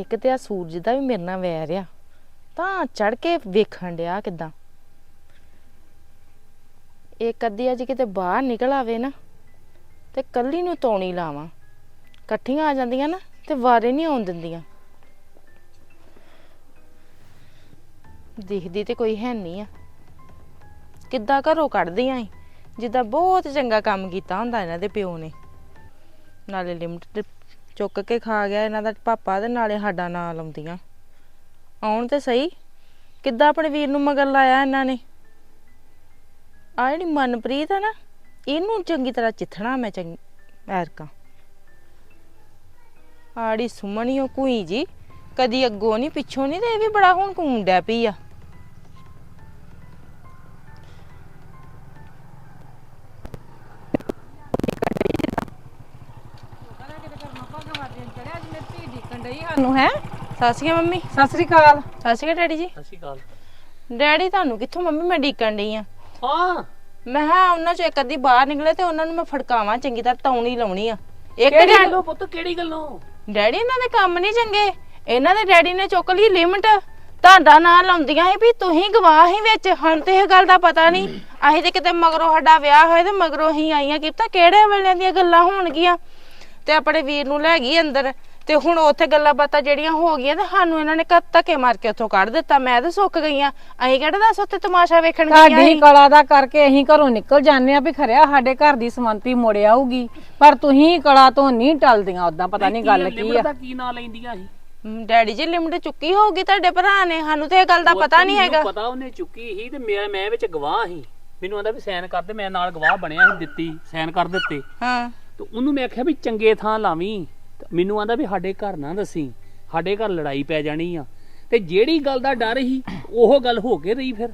ਇੱਕ ਤੇ ਆ ਸੂਰਜ ਦਾ ਵੀ ਮੇਰੇ ਨਾਲ ਵੈਰ ਆ। ਤਾਂ ਚੜ ਕੇ ਵੇਖਣ ਡਿਆ ਕਿਦਾਂ। ਇੱਕ ਅੱਧੀ ਅੱਜ ਕਿਤੇ ਬਾਹਰ ਨਿਕਲ ਆਵੇ ਨਾ, ਤੇ ਕੱਲੀ ਨੂੰ ਤੌਣੀ ਲਾਵਾਂ। ਇਕੱਠੀਆਂ ਆ ਜਾਂਦੀਆਂ ਨਾ, ਤੇ ਵਾਰੇ ਨਹੀਂ ਆਉਣ ਦਿੰਦੀਆਂ। ਦਿਖਦੀ ਤੇ ਕੋਈ ਹੈ ਨਹੀਂ ਆ। ਕਿੱਦਾਂ ਘਰੋਂ ਕੱਢਦੀਆਂ ਈ। ਜਿੱਦਾਂ ਬਹੁਤ ਚੰਗਾ ਕੰਮ ਕੀਤਾ ਹੁੰਦਾ ਇਹਨਾਂ ਦੇ ਪਿਓ ਨੇ। ਨਾਲੇ ਲਿਮਟ ਚੁੱਕ ਕੇ ਖਾ ਗਿਆ, ਇਹਨਾਂ ਦਾ ਪਾਪਾ ਤੇ ਨਾਲੇ ਸਾਡਾ ਨਾਂ ਲਾਉਂਦੀਆਂ। ਆਉਣ ਤੇ ਸਹੀ? ਕਿੱਦਾਂ ਆਪਣੇ ਵੀਰ ਨੂੰ ਮਗਰ ਲਾਇਆ ਇਹਨਾਂ ਨੇ? ਆ ਜਿਹੜੀ ਮਨਪ੍ਰੀਤ ਆ ਨਾ, ਇਹਨੂੰ ਚੰਗੀ ਤਰ੍ਹਾਂ ਚਿੱਥਣਾ ਮੈਂ ਚੰਗੀ, ਐਰਕਾ। ਆੜੀ ਸੁਮਣੀ ਉਹ ਕੁਈ ਜੀ, ਕਦੀ ਅੱਗੋਂ ਨਹੀਂ ਪਿੱਛੋਂ ਨਹੀਂ ਤੇ ਇਹ ਵੀ ਬੜਾ ਹੁਣ ਕੁੰਡਿਆ ਪਈ ਆ। ਨੂੰ ਹੈ? ਸਤਿ ਸ਼੍ਰੀ ਅਕਾਲ ਮੰਮੀ। ਸਤਿ ਸ੍ਰੀ ਅਕਾਲ। ਸਤਿ ਸ਼੍ਰੀ ਅਕਾਲ ਡੈਡੀ ਜੀ। ਸਤਿ ਸ਼੍ਰੀ ਅਕਾਲ। ਡੈਡੀ ਤੁਹਾਨੂੰ ਕਿੱਥੋਂ ਮੰਮੀ ਮੈਂ ਡੀਕਣ ਡਈ ਆ? ਹਾਂ। ਮੈਂ ਹਾਂ ਉਹਨਾਂ ਚੋਂ ਇੱਕ ਅੱਧੀ ਬਾਹਰ ਨਿਕਲੇ ਤੇ ਉਹਨਾਂ ਨੂੰ ਮੈਂ ਫੜਕਾਵਾਂ ਚੰਗੀ ਤਰ੍ਹਾਂ ਤੌਣੀ ਲਾਉਣੀ ਆ। ਇੱਕ ਕਿਹੜੀ ਡੈਡੀ ਗੱਲੋਂ ਪੁੱਤ ਕਿਹੜੀ ਗੱਲੋਂ? ਡੈਡੀ ਇਹਨਾਂ ਦੇ ਕੰਮ ਨਹੀਂ ਚੰਗੇ। ਇਹਨਾਂ ਦੇ ਡੈਡੀ ਨੇ ਚੁੱਕ ਲਈ ਲਿਮਟ। ਤੁਹਾਡਾ ਨਾਂ ਲਾਉਂਦੀਆਂ ਸੀ ਵੀ ਤੁਸੀਂ ਗਵਾਹ ਹੀ ਵਿੱਚ। ਹਨ ਤੇ ਇਹ ਗੱਲ ਦਾ ਪਤਾ ਨਹੀਂ। ਅਸੀਂ ਤੇ ਕਿਤੇ ਮਗਰੋਂ ਸਾਡਾ ਵਿਆਹ ਹੋਇਆ ਤੇ ਮਗਰੋਂ ਹੀ ਆਈਆਂ। ਕੀਤਾ ਕਿਹੜੇ ਵੇਲੇ ਦੀਆਂ ਗੱਲਾਂ ਹੋਣਗੀਆਂ? ਤੇ ਆਪਣੇ ਵੀਰ ਨੂੰ ਲੈ ਗਈ ਅੰਦਰ। ਤੇ ਹੁਣ ਉੱਥੇ ਗੱਲਾਂ ਬਾਤਾਂ ਜਿਹੜੀਆਂ ਹੋ ਗਈਆਂ ਤੇ ਸਾਨੂੰ ਇਹਨਾਂ ਨੇ ਕੱਤ ਧੱਕੇ ਮਾਰ ਕੇ ਉੱਥੋਂ ਕੱਢ ਦਿੱਤਾ। ਮੈਂ ਤੇ ਸੁੱਕ ਗਈਆਂ। ਅਸੀਂ ਕਿਹੜਾ ਦੱਸ ਉੱਥੇ ਤਮਾਸ਼ਾ ਵੇਖਣ ਗਈਆਂ ਤੁਹਾਡੀ ਸੀ? ਕਲਾ ਦਾ ਕਰਕੇ ਅਸੀਂ ਘਰੋਂ ਨਿਕਲ ਜਾਂਦੇ ਆ ਵੀ ਖਰਿਆ ਸਾਡੇ ਘਰ ਦੀ ਸਮੰਤੀ ਮੁੜ ਆਊਗੀ। ਪਰ ਤੁਸੀਂ ਕਲਾ ਤੋਂ ਨਹੀਂ ਟਲਦੀਆਂ ਉਦਾਂ ਪਤਾ ਨਹੀਂ ਗੱਲ ਕੀ ਆ। ਦਾ ਕੀ ਨਾਂ ਲੈਂਦੀਆਂ ਸੀ? ਹਮ, ਡੈਡੀ ਜੀ ਲਿਮਟ ਚੁੱਕੀ ਹੋਊਗੀ ਤੁਹਾਡੇ ਭਰਾ ਨੇ। ਸਾਨੂੰ ਤੇ ਇਹ ਗੱਲ ਦਾ ਪਤਾ ਨਹੀਂ ਹੈਗਾ। ਪਤਾ ਉਹਨੇ ਚੁੱਕੀ ਸੀ ਤੇ ਮੈਂ ਮੈਂ ਵਿੱਚ ਗਵਾਹ ਸੀ। ਮੈਨੂੰ ਆਂਦਾ ਵੀ ਸਾਈਨ ਕਰ ਦੇ ਮੈਂ ਨਾਲ ਗਵਾਹ ਬਣਿਆ ਸੀ ਦਿੱਤੀ ਸਾਈਨ ਕਰ ਦਿੱਤੇ। ਹਾਂ। ਤੇ ਉਹਨੂੰ ਮੈਂ ਆਖਿਆ ਵੀ ਚੰਗੇ ਥਾਂ ਲਾਵੀਂ। ਮੈਨੂੰ ਆਂਦਾ ਵੀ ਸਾਡੇ ਘਰ ਨਾ ਦੱਸੀ ਸਾਡੇ ਘਰ ਲੜਾਈ ਪੈ ਜਾਣੀ ਆ। ਤੇ ਜਿਹੜੀ ਗੱਲ ਦਾ ਡਰ ਸੀ ਉਹ ਗੱਲ ਹੋ ਕੇ ਰਹੀ ਫਿਰ।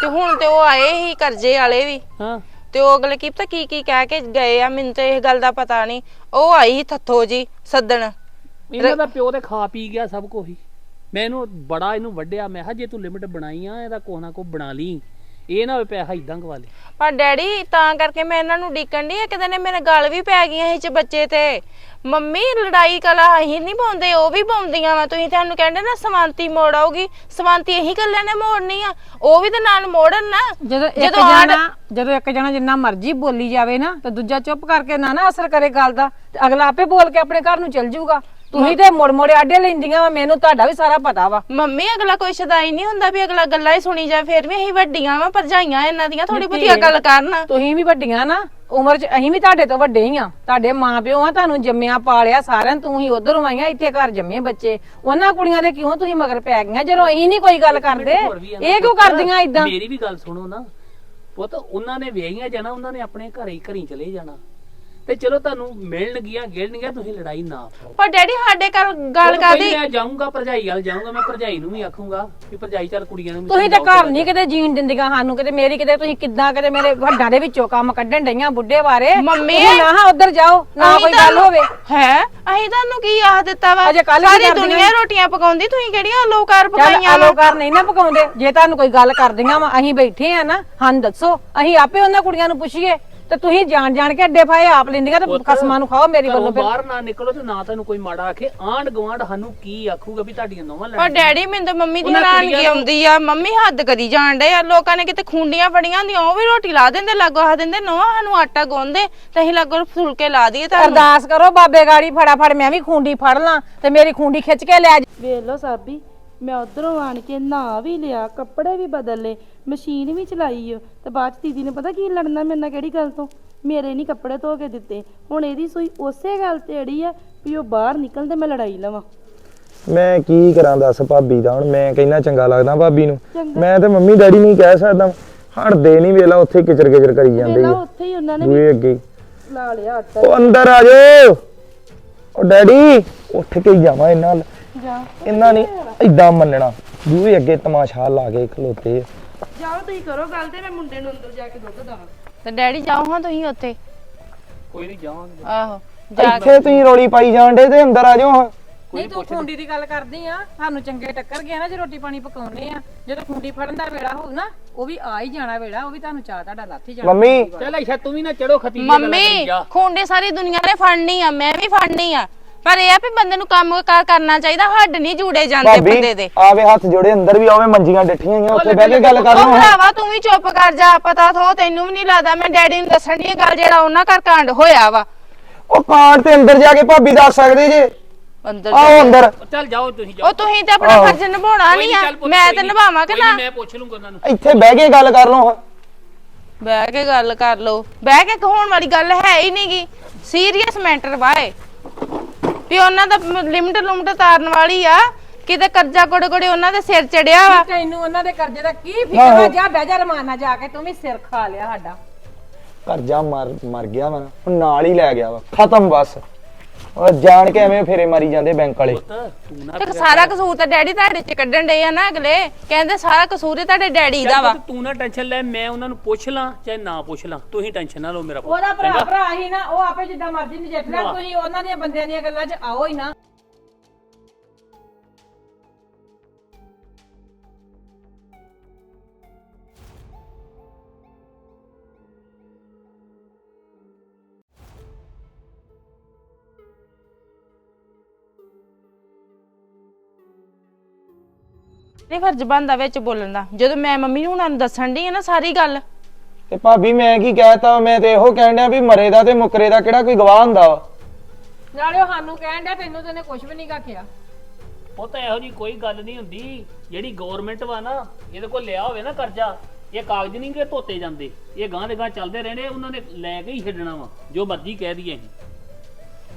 ਤੇ ਹੁਣ ਤੇ ਉਹ ਆਏ ਹੀ ਕਰਜ਼ੇ ਵਾਲੇ ਵੀ। ਹਾਂ। ਤੇ ਉਹ ਅਗਲੇ ਕੀ ਪਤਾ ਕੀ ਕੀ ਕਹਿ ਕੇ ਗਏ ਆ ਮੈਨੂੰ ਤੇ ਇਹ ਗੱਲ ਦਾ ਪਤਾ ਨਹੀਂ। ਉਹ ਆਈ ਸੀ ਥੱਥੋ ਜੀ ਸੱਦਣ। ਇਹਨਾਂ ਦਾ ਪਿਓ ਤੇ ਖਾ ਪੀ ਗਿਆ ਸਭ ਕੁਝ ਹੀ। ਮੈਂ ਇਹਨੂੰ ਬੜਾ ਇਹਨੂੰ ਵੱਢਿਆ ਮੈਂ ਕਿਹਾ ਜੇ ਤੂੰ ਲਿਮਟ ਬਣਾਈ ਆ ਇਹਦਾ ਕੋਹ ਨਾ ਕੋ ਬਣਾ ਲਈ। ਇਹ ਨਾ ਹੋਵੇ ਪੈਸਾ ਇਦਾਂ ਗਵਾ ਲੇ। ਪਰ ਡੈਡੀ ਤਾਂ ਕਰਕੇ ਮੈਂ ਇਹਨਾਂ ਨੂੰ ਡੀਕਣ ਦੀ ਇੱਕ ਦਿਨ ਇਹ ਮੇਰੇ ਗਲ ਵੀ ਪੈ ਗਈਆਂ ਸੀ ਚ ਬੱਚੇ ਤੇ। ਮੰਮੀ ਲੜਾਈ ਕਲਾ ਅਸੀਂ ਨਹੀਂ ਪਾਉਂਦੇ ਉਹ ਵੀ ਪਾਉਂਦੀਆਂ ਵਾ। ਤੁਸੀਂ ਤੁਹਾਨੂੰ ਕਹਿੰਦੇ ਨਾ ਸਵਾਂਤੀ ਮੋੜ ਆਊਗੀ ਸਵਾਂਤੀ ਇਹੀ ਗੱਲਾਂ ਨੇ ਮੋੜਨੀ ਆ ਉਹ ਵੀ ਤੇ ਨਾਲ ਮੋੜਨ ਨਾ। ਜਦੋਂ ਇੱਕ ਜਦੋਂ ਆੜ- ਜਣਾ ਜਦੋਂ ਇੱਕ ਜਣਾ ਜਿੰਨਾ ਮਰਜ਼ੀ ਬੋਲੀ ਜਾਵੇ ਨਾ ਤੇ ਦੂਜਾ ਚੁੱਪ ਕਰਕੇ ਨਾ ਨਾ ਅਸਰ ਕਰੇ ਗੱਲ ਦਾ ਤੇ ਅਗਲਾ ਆਪੇ ਬੋਲ ਕੇ ਆਪਣੇ ਘਰ ਨੂੰ ਚਲ ਜਾਊਗਾ। ਤੁਸੀਂ ਤੇ ਮੁੜ ਮੁੜ ਆਡੇ ਲੈਂਦੀਆਂ ਵਾ ਮੈਨੂੰ ਤੁਹਾਡਾ ਵੀ ਸਾਰਾ ਪਤਾ ਵਾ। ਮੰਮੀ ਅਗਲਾ ਕੋਈ ਸ਼ਦਾਈ ਨਹੀਂ ਹੁੰਦਾ ਵੀ ਅਗਲਾ ਗੱਲਾਂ ਹੀ ਸੁਣੀ ਜਾਏ ਫਿਰ ਵੀ ਅਸੀਂ ਵੱਡੀਆਂ ਵਾ ਭਰਜਾਈਆਂ ਇਹਨਾਂ ਦੀਆਂ ਥੋੜੀ ਬਹੁਤੀ ਗੱਲ ਕਰਨ। ਤੁਸੀਂ ਵੀ ਵੱਡੀਆਂ ਨਾ ਉਮਰ 'ਚ ਅਸੀਂ ਵੀ ਤੁਹਾਡੇ ਤੋਂ ਵੱਡੇ ਹੀ ਆ। ਤੁਹਾਡੇ ਮਾਪਿਓ ਆ ਤੁਹਾਨੂੰ ਜੰਮਿਆ ਪਾਲਿਆ ਸਾਰਿਆਂ ਨੂੰ ਤੁਸੀਂ ਉਧਰੋਂ ਆਈਆਂ ਇੱਥੇ ਘਰ ਜੰਮੇ ਬੱਚੇ। ਉਹਨਾਂ ਕੁੜੀਆਂ ਦੇ ਕਿਉਂ ਤੁਸੀਂ ਮਗਰ ਪੈ ਗਈਆਂ? ਜਦੋਂ ਅਸੀਂ ਨਹੀਂ ਕੋਈ ਗੱਲ ਕਰਦੇ ਇਹ ਕਿਉਂ ਕਰਦੀਆਂ ਇਦਾਂ ਮੇਰੀ ਵੀ ਗੱਲ ਸੁਣੋ ਨਾ। ਪੁੱਤ ਉਹਨਾਂ ਨੇ ਵਿਆਹੀਆਂ ਜਾਣਾ ਉਹਨਾਂ ਨੇ ਆਪਣੇ ਘਰੇ ਘਰੀ ਚਲੇ ਜਾਣਾ। ਤੇ ਚਲੋ ਤੁਹਾਨੂੰ ਮਿਲਣ ਗਿਆ ਗਿਲਣ ਗਿਆ ਤੁਸੀਂ ਲੜਾਈ ਨਾ ਪਾਓ ਪਰ ਡੈਡੀ ਸਾਡੇ ਘਰ ਗੱਲ ਕਰਦੀ ਮੈਂ ਜਾਊਂਗਾ ਭਰਜਾਈ ਵੱਲ ਜਾਊਂਗਾ ਮੈਂ ਭਰਜਾਈ ਨੂੰ ਵੀ ਆਖੂੰਗਾ ਕਿ ਭਰਜਾਈ ਚੱਲ ਕੁੜੀਆਂ ਨੂੰ ਵੀ ਤੁਸੀਂ ਤਾਂ ਸਮਝਾਓ ਘਰ ਨਹੀਂ ਕਿਤੇ ਜੀਣ ਦਿੰਦੀਆਂ ਸਾਨੂੰ ਕਿਤੇ ਮੇਰੀ ਕਿਤੇ ਤੁਸੀਂ ਕਿੱਦਾਂ ਕਿਤੇ ਮੇਰੇ ਵੱਡਾਂ ਦੇ ਵਿੱਚੋਂ ਕੰਮ ਕੱਢਣ ਡਈਆਂ ਬੁੱਢੇ ਬਾਰੇ? ਮੰਮੀ। ਤੁਸੀਂ ਨਾ ਹਾਂ ਉਧਰ ਜਾਓ ਨਾ ਕੋਈ ਗੱਲ ਹੋਵੇ। ਹੈ? ਅਸੀਂ ਤੁਹਾਨੂੰ ਕੀ ਆਖ ਦਿੱਤਾ ਵਾ? ਅਜੇ ਕੱਲ੍ਹ ਵੀ ਸਾਰੀ ਕਰਦੀਆਂ ਦੁਨੀਆ ਰੋਟੀਆਂ ਪਕਾਉਂਦੀ ਤੁਸੀਂ ਕਿਹੜੀਆਂ ਲੋਕਾਰ ਚੱਲ ਪਕਾਈਆਂ ਵਾ? ਅਲੋਕਾਰ ਨਹੀਂ ਨਾ ਪਕਾਉਂਦੇ। ਜੇ ਤੁਹਾਨੂੰ ਕੋਈ ਗੱਲ ਕਰਦੀਆਂ ਵਾ ਅਸੀਂ ਬੈਠੇ ਆ ਨਾ ਹਾਂ ਦੱਸੋ। ਅਸੀਂ ਆਪੇ ਉਹਨਾਂ ਕੁੜੀਆਂ ਨੂੰ ਪੁੱਛੀਏ। ਤੇ ਤੁਸੀਂ ਜਾਣ ਜਾਣ ਕੇ ਅੱਡੇ ਫਾਏ ਆਪ ਲੈਂਦੀਆਂ ਤੇ ਖਸਮਾਂ ਨੂੰ ਖਾਓ ਮੇਰੀ ਘਰੋਂ ਵੱਲੋਂ ਫਿਰ। ਬਾਹਰ ਨਾ ਨਿਕਲੋ ਤੇ ਨਾ ਤੁਹਾਨੂੰ ਕੋਈ ਮਾੜਾ ਆਖੇ। ਆਂਢ ਗਵਾਂਢ ਸਾਨੂੰ ਕੀ ਆਖੂਗਾ ਵੀ ਤੁਹਾਡੀਆਂ ਨੌਵਾਂ ਪਰ ਡੈਡੀ ਮੈਨੂੰ ਤਾਂ ਮੰਮੀ ਦੀ ਉਹਨਾਂ ਹੈਰਾਨਗੀ ਕੁੜੀਆਂ ਨੂੰ- ਆਉਂਦੀ ਆ ਮੰਮੀ ਹੱਦ ਕਰੀ ਜਾਣ ਡੇ ਆ ਲੋਕਾਂ ਨੇ ਕਿਤੇ ਖੁੰਡੀਆਂ ਫੜੀਆਂ ਹੁੰਦੀਆਂ ਉਹ ਵੀ ਰੋਟੀ ਲਾ ਦਿੰਦੇ ਲਾਗੋ ਆ ਦਿੰਦੇ ਨੋ ਸਾਨੂੰ ਆਟਾ ਗੁੰਨਦੇ ਤੇ ਅਸੀਂ ਲਾਗੋ ਫੁਲਕੇ ਲਾ ਦਈਏ ਤਾਂ ਅਰਦਾਸ ਕਰੋ ਬਾਬੇ ਗਾੜੀ ਫਟਾਫਟ ਮੈਂ ਵੀ ਖੁੰਡੀ ਫੜ ਲਾਂ ਤੇ ਮੇਰੀ ਖੁੰਡੀ ਖਿੱਚ ਕੇ ਲੈ ਜਾ। ਵੇਖ ਲਓ ਸਾਬੀ ਮੈਂ ਉਧਰੋਂ ਆਣ ਕੇ ਨਹਾ ਵੀ ਲਿਆ ਕੱਪੜੇ ਵੀ ਬਦਲ ਲਏ ਮਸ਼ੀਨ ਵੀ ਚਲਾਈ ਓ ਤੇ ਬਾਅਦ ਚ ਦੀਦੀ ਨੇ ਪਤਾ ਕੀ ਲੜਨਾ ਮੇਰੇ ਨਾਲ ਕਿਹੜੀ ਗੱਲ ਤੋਂ? ਮੇਰੇ ਨਹੀਂ ਕੱਪੜੇ ਧੋ ਕੇ ਦਿੱਤੇ। ਹੁਣ ਇਹਦੀ ਸੂਈ ਉਸੇ ਗੱਲ ਤੇ ਅੜੀ ਆ ਵੀ ਉਹ ਬਾਹਰ ਨਿਕਲ ਤੇ ਮੈਂ ਲੜਾਈ ਲਵਾਂ। ਮੈਂ ਕੀ ਕਰਾਂ ਦੱਸ ਭਾਬੀ ਦਾ? ਹੁਣ ਮੈਂ ਕਹਿੰਦਾ ਚੰਗਾ ਲੱਗਦਾ ਭਾਬੀ ਨੂੰ। ਚੰਗਾ। ਮੈਂ ਤੇ ਮੰਮੀ ਡੈਡੀ ਨੂੰ ਹੀ ਕਹਿ ਸਕਦਾ ਹਟਦੇ ਨਹੀਂ ਵੇਲਾ ਉੱਥੇ ਕਿਚਰ ਕਿਚਰ ਕਰੀ ਜਾਂਦੇ ਆ। ਉੱਥੇ ਹੀ ਉਹਨਾਂ ਨੇ ਦੂਏ ਅੱਗੇ। ਲਾ ਲਿਆ ਆਟਾ। ਉਹ ਅੰਦਰ ਆ ਜਾਓ ਉਹ ਡੈਡੀ ਉੱਠ ਕੇ ਹੀ ਜਾਵਾਂ ਇਹਨਾਂ ਨਾਲ। ਜਾ। ਇਹਨਾਂ ਨੇ ਇਦਾਂ ਮੰਨਣਾ। ਦੂਏ ਅੱਗੇ ਤਮਾਸ਼ਾ ਲਾ ਕੇ ਖਲੋਤੇ ਆ। ਜਾਓ ਤੁਸੀਂ ਕਰੋ ਗੱਲ ਤੇ ਮੈਂ ਮੁੰਡੇ ਨੂੰ ਅੰਦਰ ਜਾ ਕੇ ਦੁੱਧ ਦਵਾਂ। ਤੇ ਡੈਡੀ ਜਾਓ ਹਾਂ ਤੁਸੀਂ ਉੱਥੇ। ਕੋਈ ਨਹੀਂ ਜਾਵਾਂਗੇ। ਆਹੋ ਜਾ ਇੱਥੇ ਤੁਸੀਂ ਰੋਲੀ ਪਾਈ ਜਾਂਦੇ ਤੇ ਅੰਦਰ ਆ ਜਾਓ ਹਾਂ। ਨਹੀਂ ਤੂੰ ਖੁੰਡੀ ਦੀ ਗੱਲ ਕਰਦੀ ਆ। ਸਾਨੂੰ ਚੰਗੇ ਟੱਕਰ ਗਿਆ ਨਾ ਜੇ ਰੋਟੀ ਪਾਣੀ ਪਕਾਉਣੇ ਆ। ਜਦੋਂ ਖੁੰਡੀ ਫੜਨ ਦਾ ਵੇਲਾ ਹੋਊ ਨਾ ਉਹ ਵੀ ਆ ਹੀ ਜਾਣਾ ਵੇਲਾ ਉਹ ਵੀ ਤੁਹਾਨੂੰ ਚਾਹ ਤੁਹਾਡਾ ਲੱਥ ਹੀ ਜਾਣਾ। ਮੰਮੀ। ਚੱਲ ਅੱਛਾ ਤੂੰ ਵੀ ਨਾ ਚੜੋ ਖਤੀਜੇ ਗੱਲਾਂ ਕਰੀ ਮੰਮੀ ਖੁੰਡੇ ਸਾਰੀ ਦੁਨੀਆ ਨੇ ਫੜਨੀ ਆ ਮੈਂ ਵੀ ਫੜਨੀ ਆ। ਪਰ ਇਹ ਆ ਵੀ ਬੰਦੇ ਨੂੰ ਕੰਮ ਕਾਰ ਕਰਨਾ ਚਾਹੀਦਾ ਹੱਡ ਨਹੀਂ ਜੂੜੇ ਜਾਂਦੇ ਬੰਦੇ ਦੇ। ਆਵੇ ਹੱਥ ਜੋੜੇ ਅੰਦਰ ਵੀ ਆਵੇ ਮੰਜੀਆਂ ਡਿੱਠੀਆਂ ਹੋਈਆਂ ਉੱਥੇ ਬਹਿ ਕੇ ਗੱਲ ਕਰ ਉਹ ਭਰਾਵਾ ਤੂੰ ਵੀ ਚੁੱਪ ਕਰ ਜਾ ਪਤਾ ਥੋ ਤੈਨੂੰ ਵੀ ਨਹੀਂ ਲੱਗਦਾ ਮੈਂ ਡੈਡੀ ਨੂੰ ਦੱਸਣ ਦੀ ਗੱਲ ਜਿਹੜਾ ਉਹਨਾਂ ਘਰ ਕਾਂਡ ਹੋਇਆ ਵਾ। ਉਹ ਕਾਂਡ ਤੇ ਅੰਦਰ ਜਾ ਕੇ ਭਾਬੀ ਦੱਸ ਸਕਦੇ ਜੇ? ਅੰਦਰ ਆਓ ਅੰਦਰ। ਚੱਲ ਜਾਓ ਤੁਸੀਂ ਜਾਓ। ਉਹ ਤੁਸੀਂ ਤਾਂ ਆਪਣਾ। ਫਰਜ਼ ਨਿਭਾਉਣਾ ਨਹੀਂ ਆ। ਮੈਂ ਤੇ ਨਿਭਾਵਾਂ ਕਿ ਨਾ ਮੈਂ ਪੁੱਛ ਲੂੰਗਾ ਉਹਨਾਂ ਨੂੰ। ਇੱਥੇ ਬਹਿ ਕੇ ਗੱਲ ਕਰ ਲਓ। ਬਹਿ ਕੇ ਗੱਲ ਕਰ ਲਓ। ਬਹਿ ਕੇ ਕਹਾਉਣ ਵਾਲੀ ਗੱਲ ਹੈ ਹੀ ਨਹੀਂਗੀ ਸੀਰੀਅਸ ਮੈਟਰ ਵਾਏ ਵੀ ਉਹਨਾਂ ਦਾ ਲਿਮਟ ਲੁਮਟ ਤਾਰਨ ਵਾਲੀ ਆ। ਕਿਤੇ ਕਰਜ਼ਾ ਕੋੜੇ ਕੋੜੇ ਉਹਨਾਂ ਦੇ ਸਿਰ ਚੜਿਆ ਵਾ। ਤੈਨੂੰ ਉਹਨਾਂ ਦੇ ਕਰਜ਼ੇ ਦਾ ਕੀ ਫਿਕਰ ਵਾ? ਜਾ ਬਹਿ ਜਾ ਰਮਾਨਾ ਜਾ ਕੇ ਤੂੰ ਵੀ ਸਿਰ ਖਾ ਲਿਆ ਸਾਡਾ। ਕਰਜ਼ਾ ਮਰ ਮਰ ਗਿਆ ਵਾ ਨਾ ਨਾਲ ਹੀ ਲੈ ਗਿਆ ਵਾ। ਖਤਮ ਬਸ। ਉਹ ਜਾਣ ਕੇ ਐਵੇਂ ਫੇਰੇ ਮਾਰੀ ਜਾਂਦੇ ਬੈਂਕ ਵਾਲੇ। ਤੂੰ ਨਾ ਤੇ ਸਾਰਾ ਕਸੂਰ ਤਾਂ ਡੈਡੀ ਤੁਹਾਡੇ ਚ ਕੱਢਣ ਡਏ ਆ ਨਾ ਅਗਲੇ। ਕਹਿੰਦੇ ਸਾਰਾ ਕਸੂਰ ਹੀ ਤੁਹਾਡੇ ਡੈਡੀ ਦਾ ਵਾ। ਤੂੰ ਨਾ ਟੈਨਸ਼ਨ ਲੈ ਮੈਂ ਉਹਨਾਂ ਨੂੰ ਪੁੱਛ ਲਾਂ ਚਾਹੇ ਨਾ ਪੁੱਛ ਲਾਂ। ਤੁਸੀਂ ਟੈਨਸ਼ਨ ਨਾ ਲਓ ਮੇਰਾ ਪੁੱਤ ਉਹਦਾ ਭਰਾ ਭਰਾ ਹੀ ਨਾ ਉਹ ਆਪੇ ਜਿੱਦਾਂ ਮਰਜ਼ੀ ਨਜਿੱਠ ਲੈਣ ਤੁਸੀਂ ਉਹਨਾਂ ਦੀਆਂ ਬੰਦਿਆਂ ਦੀਆਂ ਗੱਲਾਂ 'ਚ ਆਓ ਹੀ ਨਾ। ਨਹੀਂ ਫਰਜ਼ ਬਣਦਾ ਵਿੱਚ ਬੋਲਣ ਦਾ। ਜਦੋਂ ਮੈਂ ਮੰਮੀ ਨੂੰ ਉਹਨਾਂ ਨੂੰ ਦੱਸਣ ਦੀ ਆ ਨਾ ਸਾਰੀ ਗੱਲ। ਤੇ ਭਾਬੀ ਮੈਂ ਕੀ ਕਹਿਤਾ ਮੈਂ ਤੇ ਇਹੋ ਕਹਿਣ ਡਿਆ ਵੀ ਮਰੇ ਦਾ ਤੇ ਮੁਕਰੇ ਦਾ ਕਿਹੜਾ ਕੋਈ ਗਵਾਹ ਹੁੰਦਾ ਵਾ? ਨਾਲੇ ਉਹ ਸਾਨੂੰ ਕਹਿਣ ਡਿਆ ਤੈਨੂੰ ਤੇ ਨੇ ਕੁਝ ਵੀ ਨਹੀਂ ਕਿਹਾ। ਉਹ ਤਾਂ ਇਹੋ ਜੀ ਕੋਈ ਗੱਲ ਨਹੀਂ ਹੁੰਦੀ ਜਿਹੜੀ ਗਵਰਨਮੈਂਟ ਵਾ ਨਾ ਇਹਦੇ ਕੋਲ ਲਿਆ ਹੋਵੇ ਨਾ ਕਰਜ਼ਾ ਇਹ ਕਾਗਜ਼ ਨਹੀਂ ਕਿ ਧੋਤੇ ਜਾਂਦੇ। ਇਹ ਗਾਂ ਦੇ ਗਾਂ ਚੱਲਦੇ ਰਹਿਣੇ ਉਹਨਾਂ ਨੇ ਲੈ ਕੇ ਹੀ ਛੱਡਣਾ ਵਾ ਜੋ ਮਰਜ਼ੀ ਕਹਿ ਦਈਏ ਅਸੀਂ।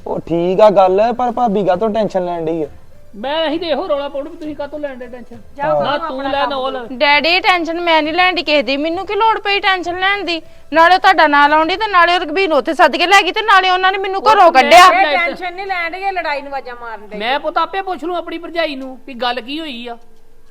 ਉਹ ਠੀਕ ਆ ਗੱਲ ਪਰ ਭਾਬੀ ਕਾ ਤੋਂ ਟੈਨਸ਼ਨ ਲੈਣ ਡਈ ਆ? ਮੈਂ ਅਸੀਂ ਤੇ ਇਹੋ ਰੌਲਾ ਪਾਉਣ ਵੀ ਤੁਸੀਂ ਕਾਹਤੋਂ ਲੈਣ ਦੇ ਟੈਨਸ਼ਨ ਨਾ ਤੂੰ ਲੈ ਨਾ ਉਹ ਲੈ। ਡੈਡੀ ਟੈਨਸ਼ਨ ਮੈਂ ਨਹੀਂ ਲੈਣ ਦੀ ਕਿਸੇ ਦੀ। ਮੈਨੂੰ ਕੀ ਲੋੜ ਪਈ ਟੈਨਸ਼ਨ ਲੈਣ ਦੀ? ਨਾਲੇ ਤੁਹਾਡਾ ਨਾਂ ਲਾਉਂਦੀ ਤੇ ਨਾਲੇ ਉਹ ਰਘਬੀਰ ਨੂੰ ਉੱਥੇ ਸੱਦ ਕੇ ਲੈ ਗਈ ਤੇ ਨਾਲੇ ਉਹਨਾਂ ਨੇ ਮੈਨੂੰ ਘਰੋਂ ਕੱਢਿਆ। ਇਹ ਟੈਨਸ਼ਨ ਨਹੀਂ ਲੈਣ ਦੇ ਲੜਾਈ ਨੂੰ ਵਾਜਾ ਮਾਰਨ ਦੇ ਮੈਂ ਪੁੱਤ ਆਪੇ ਪੁੱਛ ਲੂੰ ਆਪਣੀ ਭਰਜਾਈ ਨੂੰ ਵੀ ਗੱਲ ਕੀ ਹੋਈ ਆ।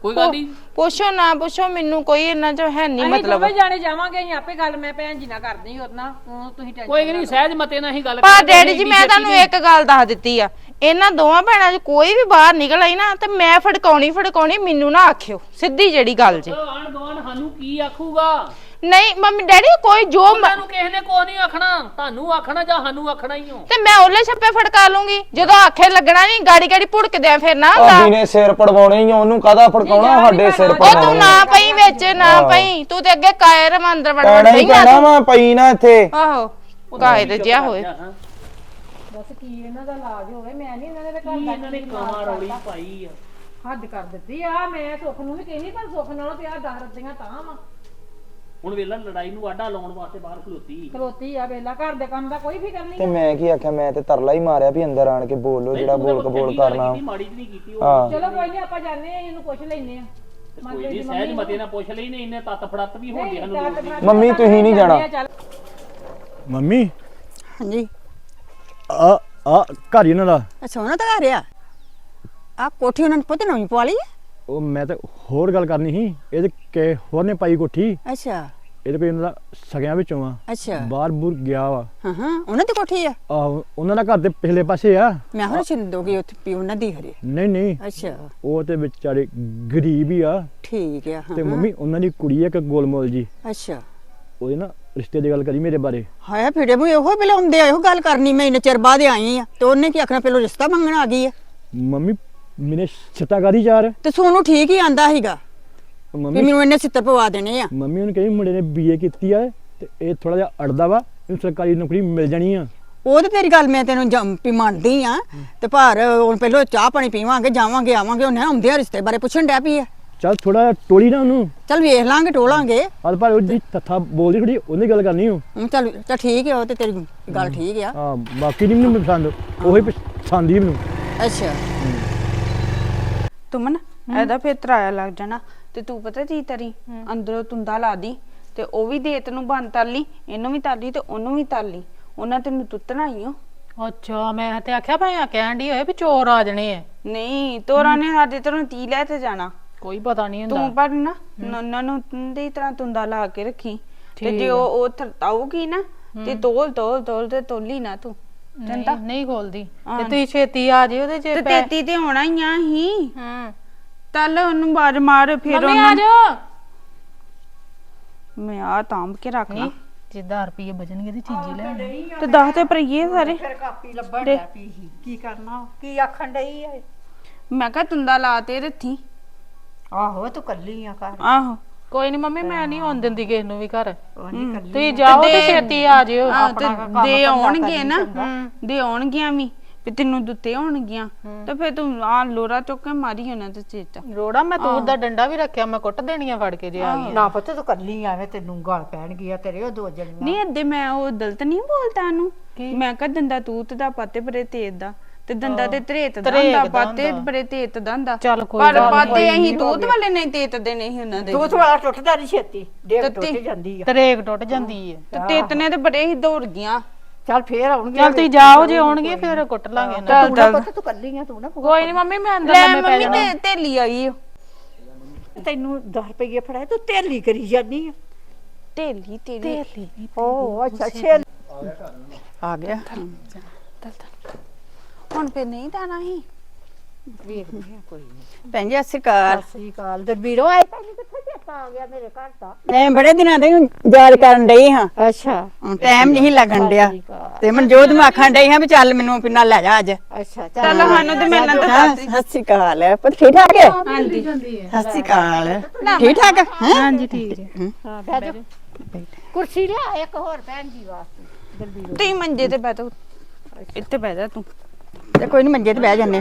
ਕੋਈ ਗੱਲ ਨਹੀਂ। ਪੁੱਛੋ ਨਾ ਪੁੱਛੋ ਮੈਨੂੰ ਕੋਈ ਇੰਨਾ ਚ ਹੈ ਨਹੀਂ ਅਸੀਂ ਮਤਲਬ। ਦੋਵੇਂ ਜਾਣੇ ਜਾਵਾਂਗੇ ਅਸੀਂ ਆਪੇ ਗੱਲ ਮੈਂ ਭੈਣ ਜੀ ਨਾਲ ਕਰਦੀ ਉਹਦੇ ਨਾਲ। ਤੁਸੀਂ ਟੈਨਸ਼ਨ ਕੋਈ ਨਹੀਂ ਸਹਿਜ ਮਤੇ ਨਾਲ ਹੀ ਗੱਲ ਪਰ ਡੈਡੀ ਜੀ ਮੈਂ ਤੁਹਾਨੂੰ ਇੱਕ ਗੱਲ ਦੱਸ ਦਿੱਤੀ ਆ। ਇਹਨਾਂ ਦੋਵਾਂ ਭੈਣਾਂ 'ਚ ਕੋਈ ਵੀ ਬਾਹਰ ਨਿਕਲ ਆਈ ਨਾ ਤੇ ਮੈਂ ਫੜਕਾਉਣੀ ਫੜਕਾਉਣੀ ਮੈਨੂੰ ਨਾ ਆਖਿਓ ਸਿੱਧੀ ਜਿਹੜੀ ਗੱਲ ਜੀ। ਆਣ ਗਵਾਨ ਸਾਨੂੰ ਕੀ ਆਖੂਗਾ? ਨਹੀਂ ਮੰਮੀ ਡੈਡੀ ਕੋਈ ਜੋ ਮ- ਕਿਸੇ ਨੇ ਕੋਈ ਨਹੀਂ ਆਖਣਾ ਤੁਹਾਨੂੰ ਆਖਣਾ ਜਾਂ ਸਾਨੂੰ ਆਖਣਾ ਹੀ ਹੋ ਤੇ ਮੈਂ ਉਹਲੇ ਛੱਪੇ ਫੜਕਾ ਲੂੰਗੀ ਜਦੋਂ ਆਖੇ ਲੱਗਣਾ ਨਹੀਂ ਗਾੜੀ ਗਾੜੀ ਭੁੜਕਦਿਆਂ ਫਿਰ ਨਾ ਹੁੰਦਾ ਨੇ ਸਿਰ ਪੜਵਾਉਣੇ ਹੀ ਆ, ਉਹਨੂੰ ਕਾਹਦਾ ਫੜਕਾਉਣਾ ਸਾਡੇ ਸਿਰ ਉਹ ਤੂੰ ਪੜਵਾਉਣੇ ਨਾ ਪਈ ਵਿੱਚ ਨਾ ਪਈ ਤੂੰ ਤੇ ਅੱਗੇ ਕਾਇਰ ਅੰਦਰ ਵੜ ਵੜ ਪੈਣਾ ਹੀ ਪਈ ਆ। ਪੈਣਾ ਵਾ ਪਈ ਨਾ ਇੱਥੇ। ਆਹੋ ਕਾਇਦ ਜਿਆ ਹੋਏ। ਕੀ ਇਹਨਾਂ ਦਾ ਇਲਾਜ ਹੋਵੇ ਮੈਂ ਨਹੀਂ ਇਹਨਾਂ ਦੇ ਕੀ ਘਰ ਦਾ ਇਹਨਾਂ ਨੇ ਕਾਮਾ ਰੌਲੀ ਪਾਈ ਆ? ਹੱਦ ਕਰ ਦਿੱਤੀ ਆ ਮੈਂ ਸੁੱਖ ਨੂੰ ਵੀ ਕਹਿੰਦੀ ਪਰ ਸੁੱਖ ਨਾਲੋਂ ਤੇ ਆ ਦਸ ਰੱਦੀਆਂ ਤਾਂ ਵਾ। ਹੁਣ ਵੇਲਾ ਲੜਾਈ ਨੂੰ ਆਡਾ ਲਾਉਣ ਵਾਸਤੇ ਬਾਹਰ ਖਲੋਤੀ। ਖਲੋਤੀ ਆ ਵੇਲਾ ਘਰ ਦੇ ਕੰਮ ਦਾ ਕੋਈ ਫਿਕਰ ਨਹੀਂ ਤੇ ਮੈਂ ਕੀ ਆਖਿਆ ਮੈਂ ਤੇ ਤਰਲਾ ਹੀ ਮਾਰਿਆ ਵੀ ਅੰਦਰ ਆਣ ਕੇ ਬੋਲੋ ਜਿਹੜਾ ਬੋਲ ਕਬੋਲ ਕਰਨਾ। ਕੀਤੀ, ਮਾੜੀ ਜਿਹੀ ਨਹੀਂ ਕੀਤੀ ਉਹ ਹਾਂ। ਚਲੋ ਕੋਈ ਨਹੀਂ ਆਪਾਂ ਜਾਂਦੇ ਆ ਇਹਨੂੰ ਪੁੱਛ ਲੈਨੇ ਆ ਕੋਈ ਨਹੀਂ ਸਹਿਜ ਮਤੇ ਨਾਲ ਪੁੱਛ ਲਈ ਨੇ ਇਹਨੇ ਤੱਤ ਫੜਤ ਵੀ ਹੋਣ ਸਾਨੂੰ ਲੋੜ ਨਹੀਂ। ਮੰਮੀ ਤੁਸੀਂ ਨਹੀਂ ਜਾਣਾ। ਮੰਮੀ? ਹਾਂਜੀ। ਆ ਆ ਘਰ ਹੀ ਇਹਨਾਂ ਦਾ। ਅੱਛਾ ਉਹਨਾਂ ਦਾ ਘਰ ਆ? ਆ ਕੋਠੀ ਉਹਨਾਂ ਨੇ ਪੁੱਤ ਨਵੀਂ ਪਵਾ ਲਈ ਉਹ ਮੈਂ ਤਾਂ ਹੋਰ ਗੱਲ ਕਰਨੀ ਸੀ ਇਹਦੇ ਕਿ ਹੋਰ ਨੇ ਪਾਈ ਕੋਠੀ। ਅੱਛਾ। ਇਹਦੇ ਕੋਈ ਇਹਨਾਂ ਦਾ ਸਗਿਆਂ ਵਿੱਚੋਂ ਆ। ਅੱਛਾ। ਬਾਹਰ ਬੁਰ ਗਿਆ ਵਾ। ਹਾਂ ਹਾਂ ਉਹਨਾਂ ਦੀ ਕੋਠੀ ਆ? ਆਹੋ ਉਹਨਾਂ ਦਾ ਘਰ ਦੇ ਪਿਛਲੇ ਪਾਸੇ ਆ। ਮੈਂ ਹੁਣ ਛਿੰਦੋਗੀ ਉੱਥੇ ਪੀ ਉਹਨਾਂ ਦੀ ਹਰੇ। ਨਹੀਂ ਨਹੀਂ। ਅੱਛਾ। ਉਹ ਤੇ ਵਿਚਾਰੇ ਗਰੀਬ ਹੀ ਆ। ਠੀਕ ਆ ਹਾਂ ਤੇ ਮੰਮੀ ਉਹਨਾਂ ਦੀ ਕੁੜੀ ਆ ਇੱਕ ਗੋਲਮੋਲ ਜੀ। ਅੱਛਾ। ਉਹਦੇ ਨਾ ਰਿਸ਼ਤੇ ਦੀ ਗੱਲ ਕਰੀ ਮੇਰੇ ਬਾਰੇ? ਹਾਇਆ ਫਿੜੇ ਮੂੰ ਇਹੋ ਬੁਲਾਉਂਦੇ ਆ ਇਹੋ ਗੱਲ ਕਰਨੀ ਮੈਂ ਇੰਨੇ ਚਿਰ ਬਾਅਦ ਆਈ ਆ। ਤੇ ਉਹਨੇ ਕੀ ਆਖਣਾ ਪਹਿਲੋਂ ਰਿਸ਼ਤਾ ਮੰਗਣ ਆ ਗਈ ਆ। ਮੰਮੀ ਮੈਨੇ ਛਤਾਗਾਰੀ ਚਾਰ? ਤੇ ਸੋਨੂੰ ਠੀਕ ਹੀ ਆਂਦਾ ਸੀਗਾ ਵੀ ਮੰਮੀ ਮੈਨੂੰ ਇਹਨੇ ਸਿੱਤਰ ਪਵਾ ਦੇਣੇ ਆ। ਮੰਮੀ ਉਹਨੂੰ ਕਹੀ ਮੁੰਡੇ ਨੇ ਬੀਏ ਕੀਤੀ ਆ ਤੇ ਇਹ ਥੋੜਾ ਜਿਹਾ ਅੜਦਾ ਵਾ ਇਹਨੂੰ ਸਰਕਾਰੀ ਨੌਕਰੀ ਮਿਲ ਜਾਣੀ ਆ। ਉਹ ਤੇ ਤੇਰੀ ਗੱਲ ਮੈਂ ਤੈਨੂੰ ਜੰਮ- ਵੀ ਮੰਨਦੀ ਆ। ਤੇ ਪਰ ਹੁਣ ਪਹਿਲੋਂ ਚਾਹ ਪਾਣੀ ਪੀਵਾਂਗੇ ਜਾਵਾਂਗੇ ਆਵਾਂਗੇ ਉਹਨੇ ਆਉਂਦੇ ਆ ਰਿਸ਼ਤੇ ਬਾਰੇ ਪੁੱਛਣ ਡੈ ਪਈ ਆ। ਚੱਲ ਥੋੜਾ ਟੋਲੀ ਨਾ ਉਹਨੂੰ। ਚੱਲ ਵੇਖ ਲਾਂਗੇ ਟੋਲਾਂਗੇ। ਹਲ ਪਰ ਉਹਦੀ ਤੱਥਾ ਬੋਲਦੀ ਥੋੜੀ ਉਹਨੇ ਗੱਲ ਕਰਨੀ ਹੋ ਹਮ, ਚੱਲ ਚੱਲ ਠੀਕ ਹੈ ਉਹ ਤੇ ਤੇਰੀ ਗੱਲ ਠੀਕ ਆ। ਹਾਂ ਬਾਕੀ ਨਹੀਂ ਮੈਨੂੰ ਪਸੰਦ। ਉਹੀ ਪਸੰਦ ਹੀ ਮੈਨੂੰ। ਅੱਛਾ। ਤੁਮਨ ਇਹਦਾ ਫਿਰ ਤਰਾਇਆ ਲੱਗ ਜਾਣਾ। ਤੇ ਤੂੰ ਪਤਾ ਕੀ ਤਰੀ ਅੰਦਰੋਂ ਤੁੰਦਾ ਲਾ ਦੀ। ਤੇ ਉਹ ਵੀ ਦੇ ਤੈਨੂੰ ਬੰਦ ਕਰ ਲਈ ਇਹਨੂੰ ਵੀ ਤਰ ਲਈ ਤੇ ਉਹਨੂੰ ਵੀ ਤਰ ਲਈ। ਉਹਨਾਂ ਤੈਨੂੰ ਤੁੱਤਣਾ ਹੀ ਓ। ਅੱਛਾ ਮੈਂ ਤੇ ਆਖਿਆ ਭਾਈ ਕਹਿਣ ਦੀ ਹੋਏ ਵੀ ਚੋਰ ਆ ਜਣੇ ਆ ਨਹੀਂ ਤੋਰਾ ਨੇ ਸਾਡੇ ਤਰ੍ਹਾਂ ਤੀ ਲੈ ਤੇ ਜਾਣਾ। ਕੋਈ ਪਤਾ ਨਹੀਂ ਹੁੰਦਾ। ਤੂੰ ਪਰ ਨਾ ਉਹਨਾਂ ਨੂੰ ਦੀ ਤਰ੍ਹਾਂ ਤੁੰਦਾ ਲਾ ਕੇ ਰੱਖੀ। ਤੇ ਜੇ ਉਹ ਉਹ ਥਰਤਾਊਗੀ ਨਾ ਤੇ ਤੋਲ ਤੋਲ ਤੋਲ ਤੇ ਤੋਲੀ ਨਾ ਤੂੰ। ਨਹੀਂ ਨਹੀਂ ਖੋਲਦੀ। ਤੇ ਤੁਸੀਂ ਛੇਤੀ ਆ ਜਿਓ ਉਹਦੇ ਤੇ ਚ ਤੇਤੀ ਤੇ ਹੋਣਾ ਹੀ ਆ ਹੀ ਹੂੰ। ਤਲ ਉਹਨੂੰ ਬਾਜ ਮਾਰ ਫਿਰ ਮੰਮੀ ਆ ਉਹਨੂੰ ਜਾਓ। ਮੈਂ ਆ ਤਾਂਬ ਕੇ ਰੱਖਣਾ ਜੇ 10 ਰੁਪਏ ਬਚਣਗੇ ਤੇ ਚੀਜ਼ੀ ਲੈ। ਤੇ 10 ਤੇ ਭਰੀਏ ਸਾਰੇ। ਫਿਰ ਕਾਪੀ ਲੱਭਣ ਸੀ। ਕੀ ਕਰਨਾ ਕੀ ਆਖਣ ਡਈ ਐ ਮੈਂ ਕਿਹਾ ਤੁੰਦਾ ਲਾ ਤੇ ਰੱਥੀ ਆਹੋ ਤੂੰ ਕੱਲੀ ਆ ਘਰ। ਆਹੋ। ਕੋਈ ਨਹੀਂ ਮੰਮੀ ਮੈਂ ਨਹੀਂ ਆਉਣ ਦਿੰਦੀ ਕਿਸੇ ਨੂੰ ਵੀ ਘਰ। ਉਹ ਨਹੀਂ ਕੱਲੀ ਤੁਸੀਂ ਜਾਓ ਤੇ ਛੇਤੀ ਆ ਜਿਓ। ਤੇ ਦੇ ਆਉਣਗੇ ਨਾ। ਦੇ ਆਉਣਗੀਆਂ ਵੀ ਵੀ ਤੈਨੂੰ ਦਿੱਤੇ ਹੋਣਗੀਆਂ ਤੇ ਫਿਰ ਤੂੰ ਆ ਲੋਰਾ ਚੁੱਕ ਕੇ ਮਾਰੀ ਉਹਨਾਂ ਤੇ। ਚੇਤਾ ਰੋੜਾ ਮੈਂ ਤੂੰ ਦਾ ਡੰਡਾ ਵੀ ਰੱਖਿਆ ਮੈਂ ਕੁੱਟ ਦੇਣੀਆਂ ਫੜ ਕੇ ਜੇ ਆ ਗਈ ਨਾ ਪੁੱਤ ਤੂੰ ਕੱਲੀ ਆਵੇਂ ਤੈਨੂੰ ਗਾਲ ਪੈਣਗੀਆਂ ਤੇਰੇ ਉਹ ਦੋ ਜਣੀਆਂ। ਨਹੀਂ ਅੱਦੇ ਮੈਂ ਉਹ ਗਲਤ ਨਹੀਂ ਬੋਲਤਾ ਉਹਨੂੰ। ਮੈਂ ਕਿਹਾ ਦੰਦਾ ਤੂਤ ਦਾ ਪਾਤੇ ਬਰੇ ਤੇਤ ਦਾ। ਤੇ ਦੰਦਾ ਤੇ ਤਰੇਤ ਦਾ ਹੁੰਦਾ ਪਾਤੇ ਬਰੇ ਤੇਤ ਦਾ ਹੁੰਦਾ ਚੱਲ ਕੋਈ ਪਰ ਪਾਤੇ ਅਸੀਂ ਤੂਤ ਵਾਲੇ ਨਹੀਂ ਤੇਤ ਦੇ ਨਹੀਂ ਉਹਨਾਂ ਦੇ। ਤੂੰ ਵਾਲਾ ਟੁੱਟਦਾ ਨਹੀਂ ਛੇਤੀ ਦੇਖ ਟੁੱਟ ਜਾਂਦੀ ਆ। ਤਰੇਕ ਟੁੱਟ ਜਾਂਦੀ ਹੈ ਤੇ ਤੇਤ ਨੇ ਤੇ ਬੜੇ ਹੀ ਦੌੜ ਗਈਆਂ। ਚੱਲ ਫੇਰ ਆਉਣਗੇ ਚੱਲ ਤੁਸੀਂ ਜਾਓ ਜੇ ਆਉਣਗੇ ਫਿਰ ਕੁੱਟ ਲਾਂਗੇ ਨਾ। ਤੂੰ ਨਾ ਪੁੱਤ ਤੂੰ ਕੱਲੀ ਆ ਤੂੰ ਨਾ ਕੋਈ ਨਹੀਂ ਮੰਮੀ ਮੈਂ ਅੰਦਰ ਲੈ ਲੰਮੇ ਪੈ ਮੰਮੀ ਜਾਣਾ ਤੇ ਤੇਲੀ ਆਈ ਓ। ਤੈਨੂੰ 10 ਰੁਪਏ ਫੜਾਏ ਤੂੰ ਤੇਲੀ ਕਰੀ ਜਾਂਦੀ ਆ। ਢੇਲੀ ਤੇਰੀ ਓ ਅੱਛਾ ਛੇਲ ਆ ਗਿਆ। ਹੁਣ ਫੇ ਨਹੀਂ ਜਾਣਾ ਹੀ ਵੇਖਦੇ ਆ ਕੋਈ ਨਹੀਂ ਭੈਣ ਜੀ ਸਤਿ ਸ਼੍ਰੀ ਅਕਾਲ। ਸਤਿ ਸ੍ਰੀ ਅਕਾਲ। ਦਰਬੀਰੋ ਆਏ ਤੈਨੂੰ ਕਿੱਥੇ ਚੇਤਾ ਆ ਗਿਆ ਮੇਰੇ ਘਰ ਦਾ? ਮੈਂ ਬੜੇ ਦਿਨਾਂ ਦੇ ਯਾਦ ਕਰਨ ਡਈ ਹਾਂ। ਅੱਛਾ। ਟਾਈਮ ਨਹੀਂ ਲੱਗਣ ਡਿਆ। ਤੇ ਮਨਜੋਤ ਨੂੰ ਆਖਣ ਡਈ ਹਾਂ ਵੀ ਚੱਲ ਮੈਨੂੰ ਪਿੰਨਾ ਲੈ ਜਾ ਅੱਜ। ਅੱਛਾ ਚੱਲ। ਸਾਨੂੰ ਤੇ ਮਿਲਣ ਤਾਂ ਹਾਂ, ਸਤਿ ਸ੍ਰੀ ਅਕਾਲ। ਪਰ ਠੀਕ ਠਾਕ ਹੈ? ਹਾਂਜੀ। ਸਤਿ ਸ੍ਰੀ ਅਕਾਲ। ਠੀਕ ਠਾਕ ਹੈ? ਹਾਂਜੀ ਠੀਕ ਹੈ। ਹਾਂ। ਬਹਿ ਜਾ। ਕੁਰਸੀ ਲਿਆ ਇੱਕ ਹੋਰ ਭੈਣ ਜੀ ਵਾਸਤੇ। ਦਰਬੀਰੋ। ਤੁਸੀਂ ਮੰਜੇ ਤੇ ਬਹਿ ਤੂੰ ਇੱਥੇ ਬਹਿ ਜਾ ਤੂੰ। ਤੇ ਕੋਈ ਨਹੀਂ ਮੰਜੇ ਤੇ ਬਹਿ ਜਾਂਦੇ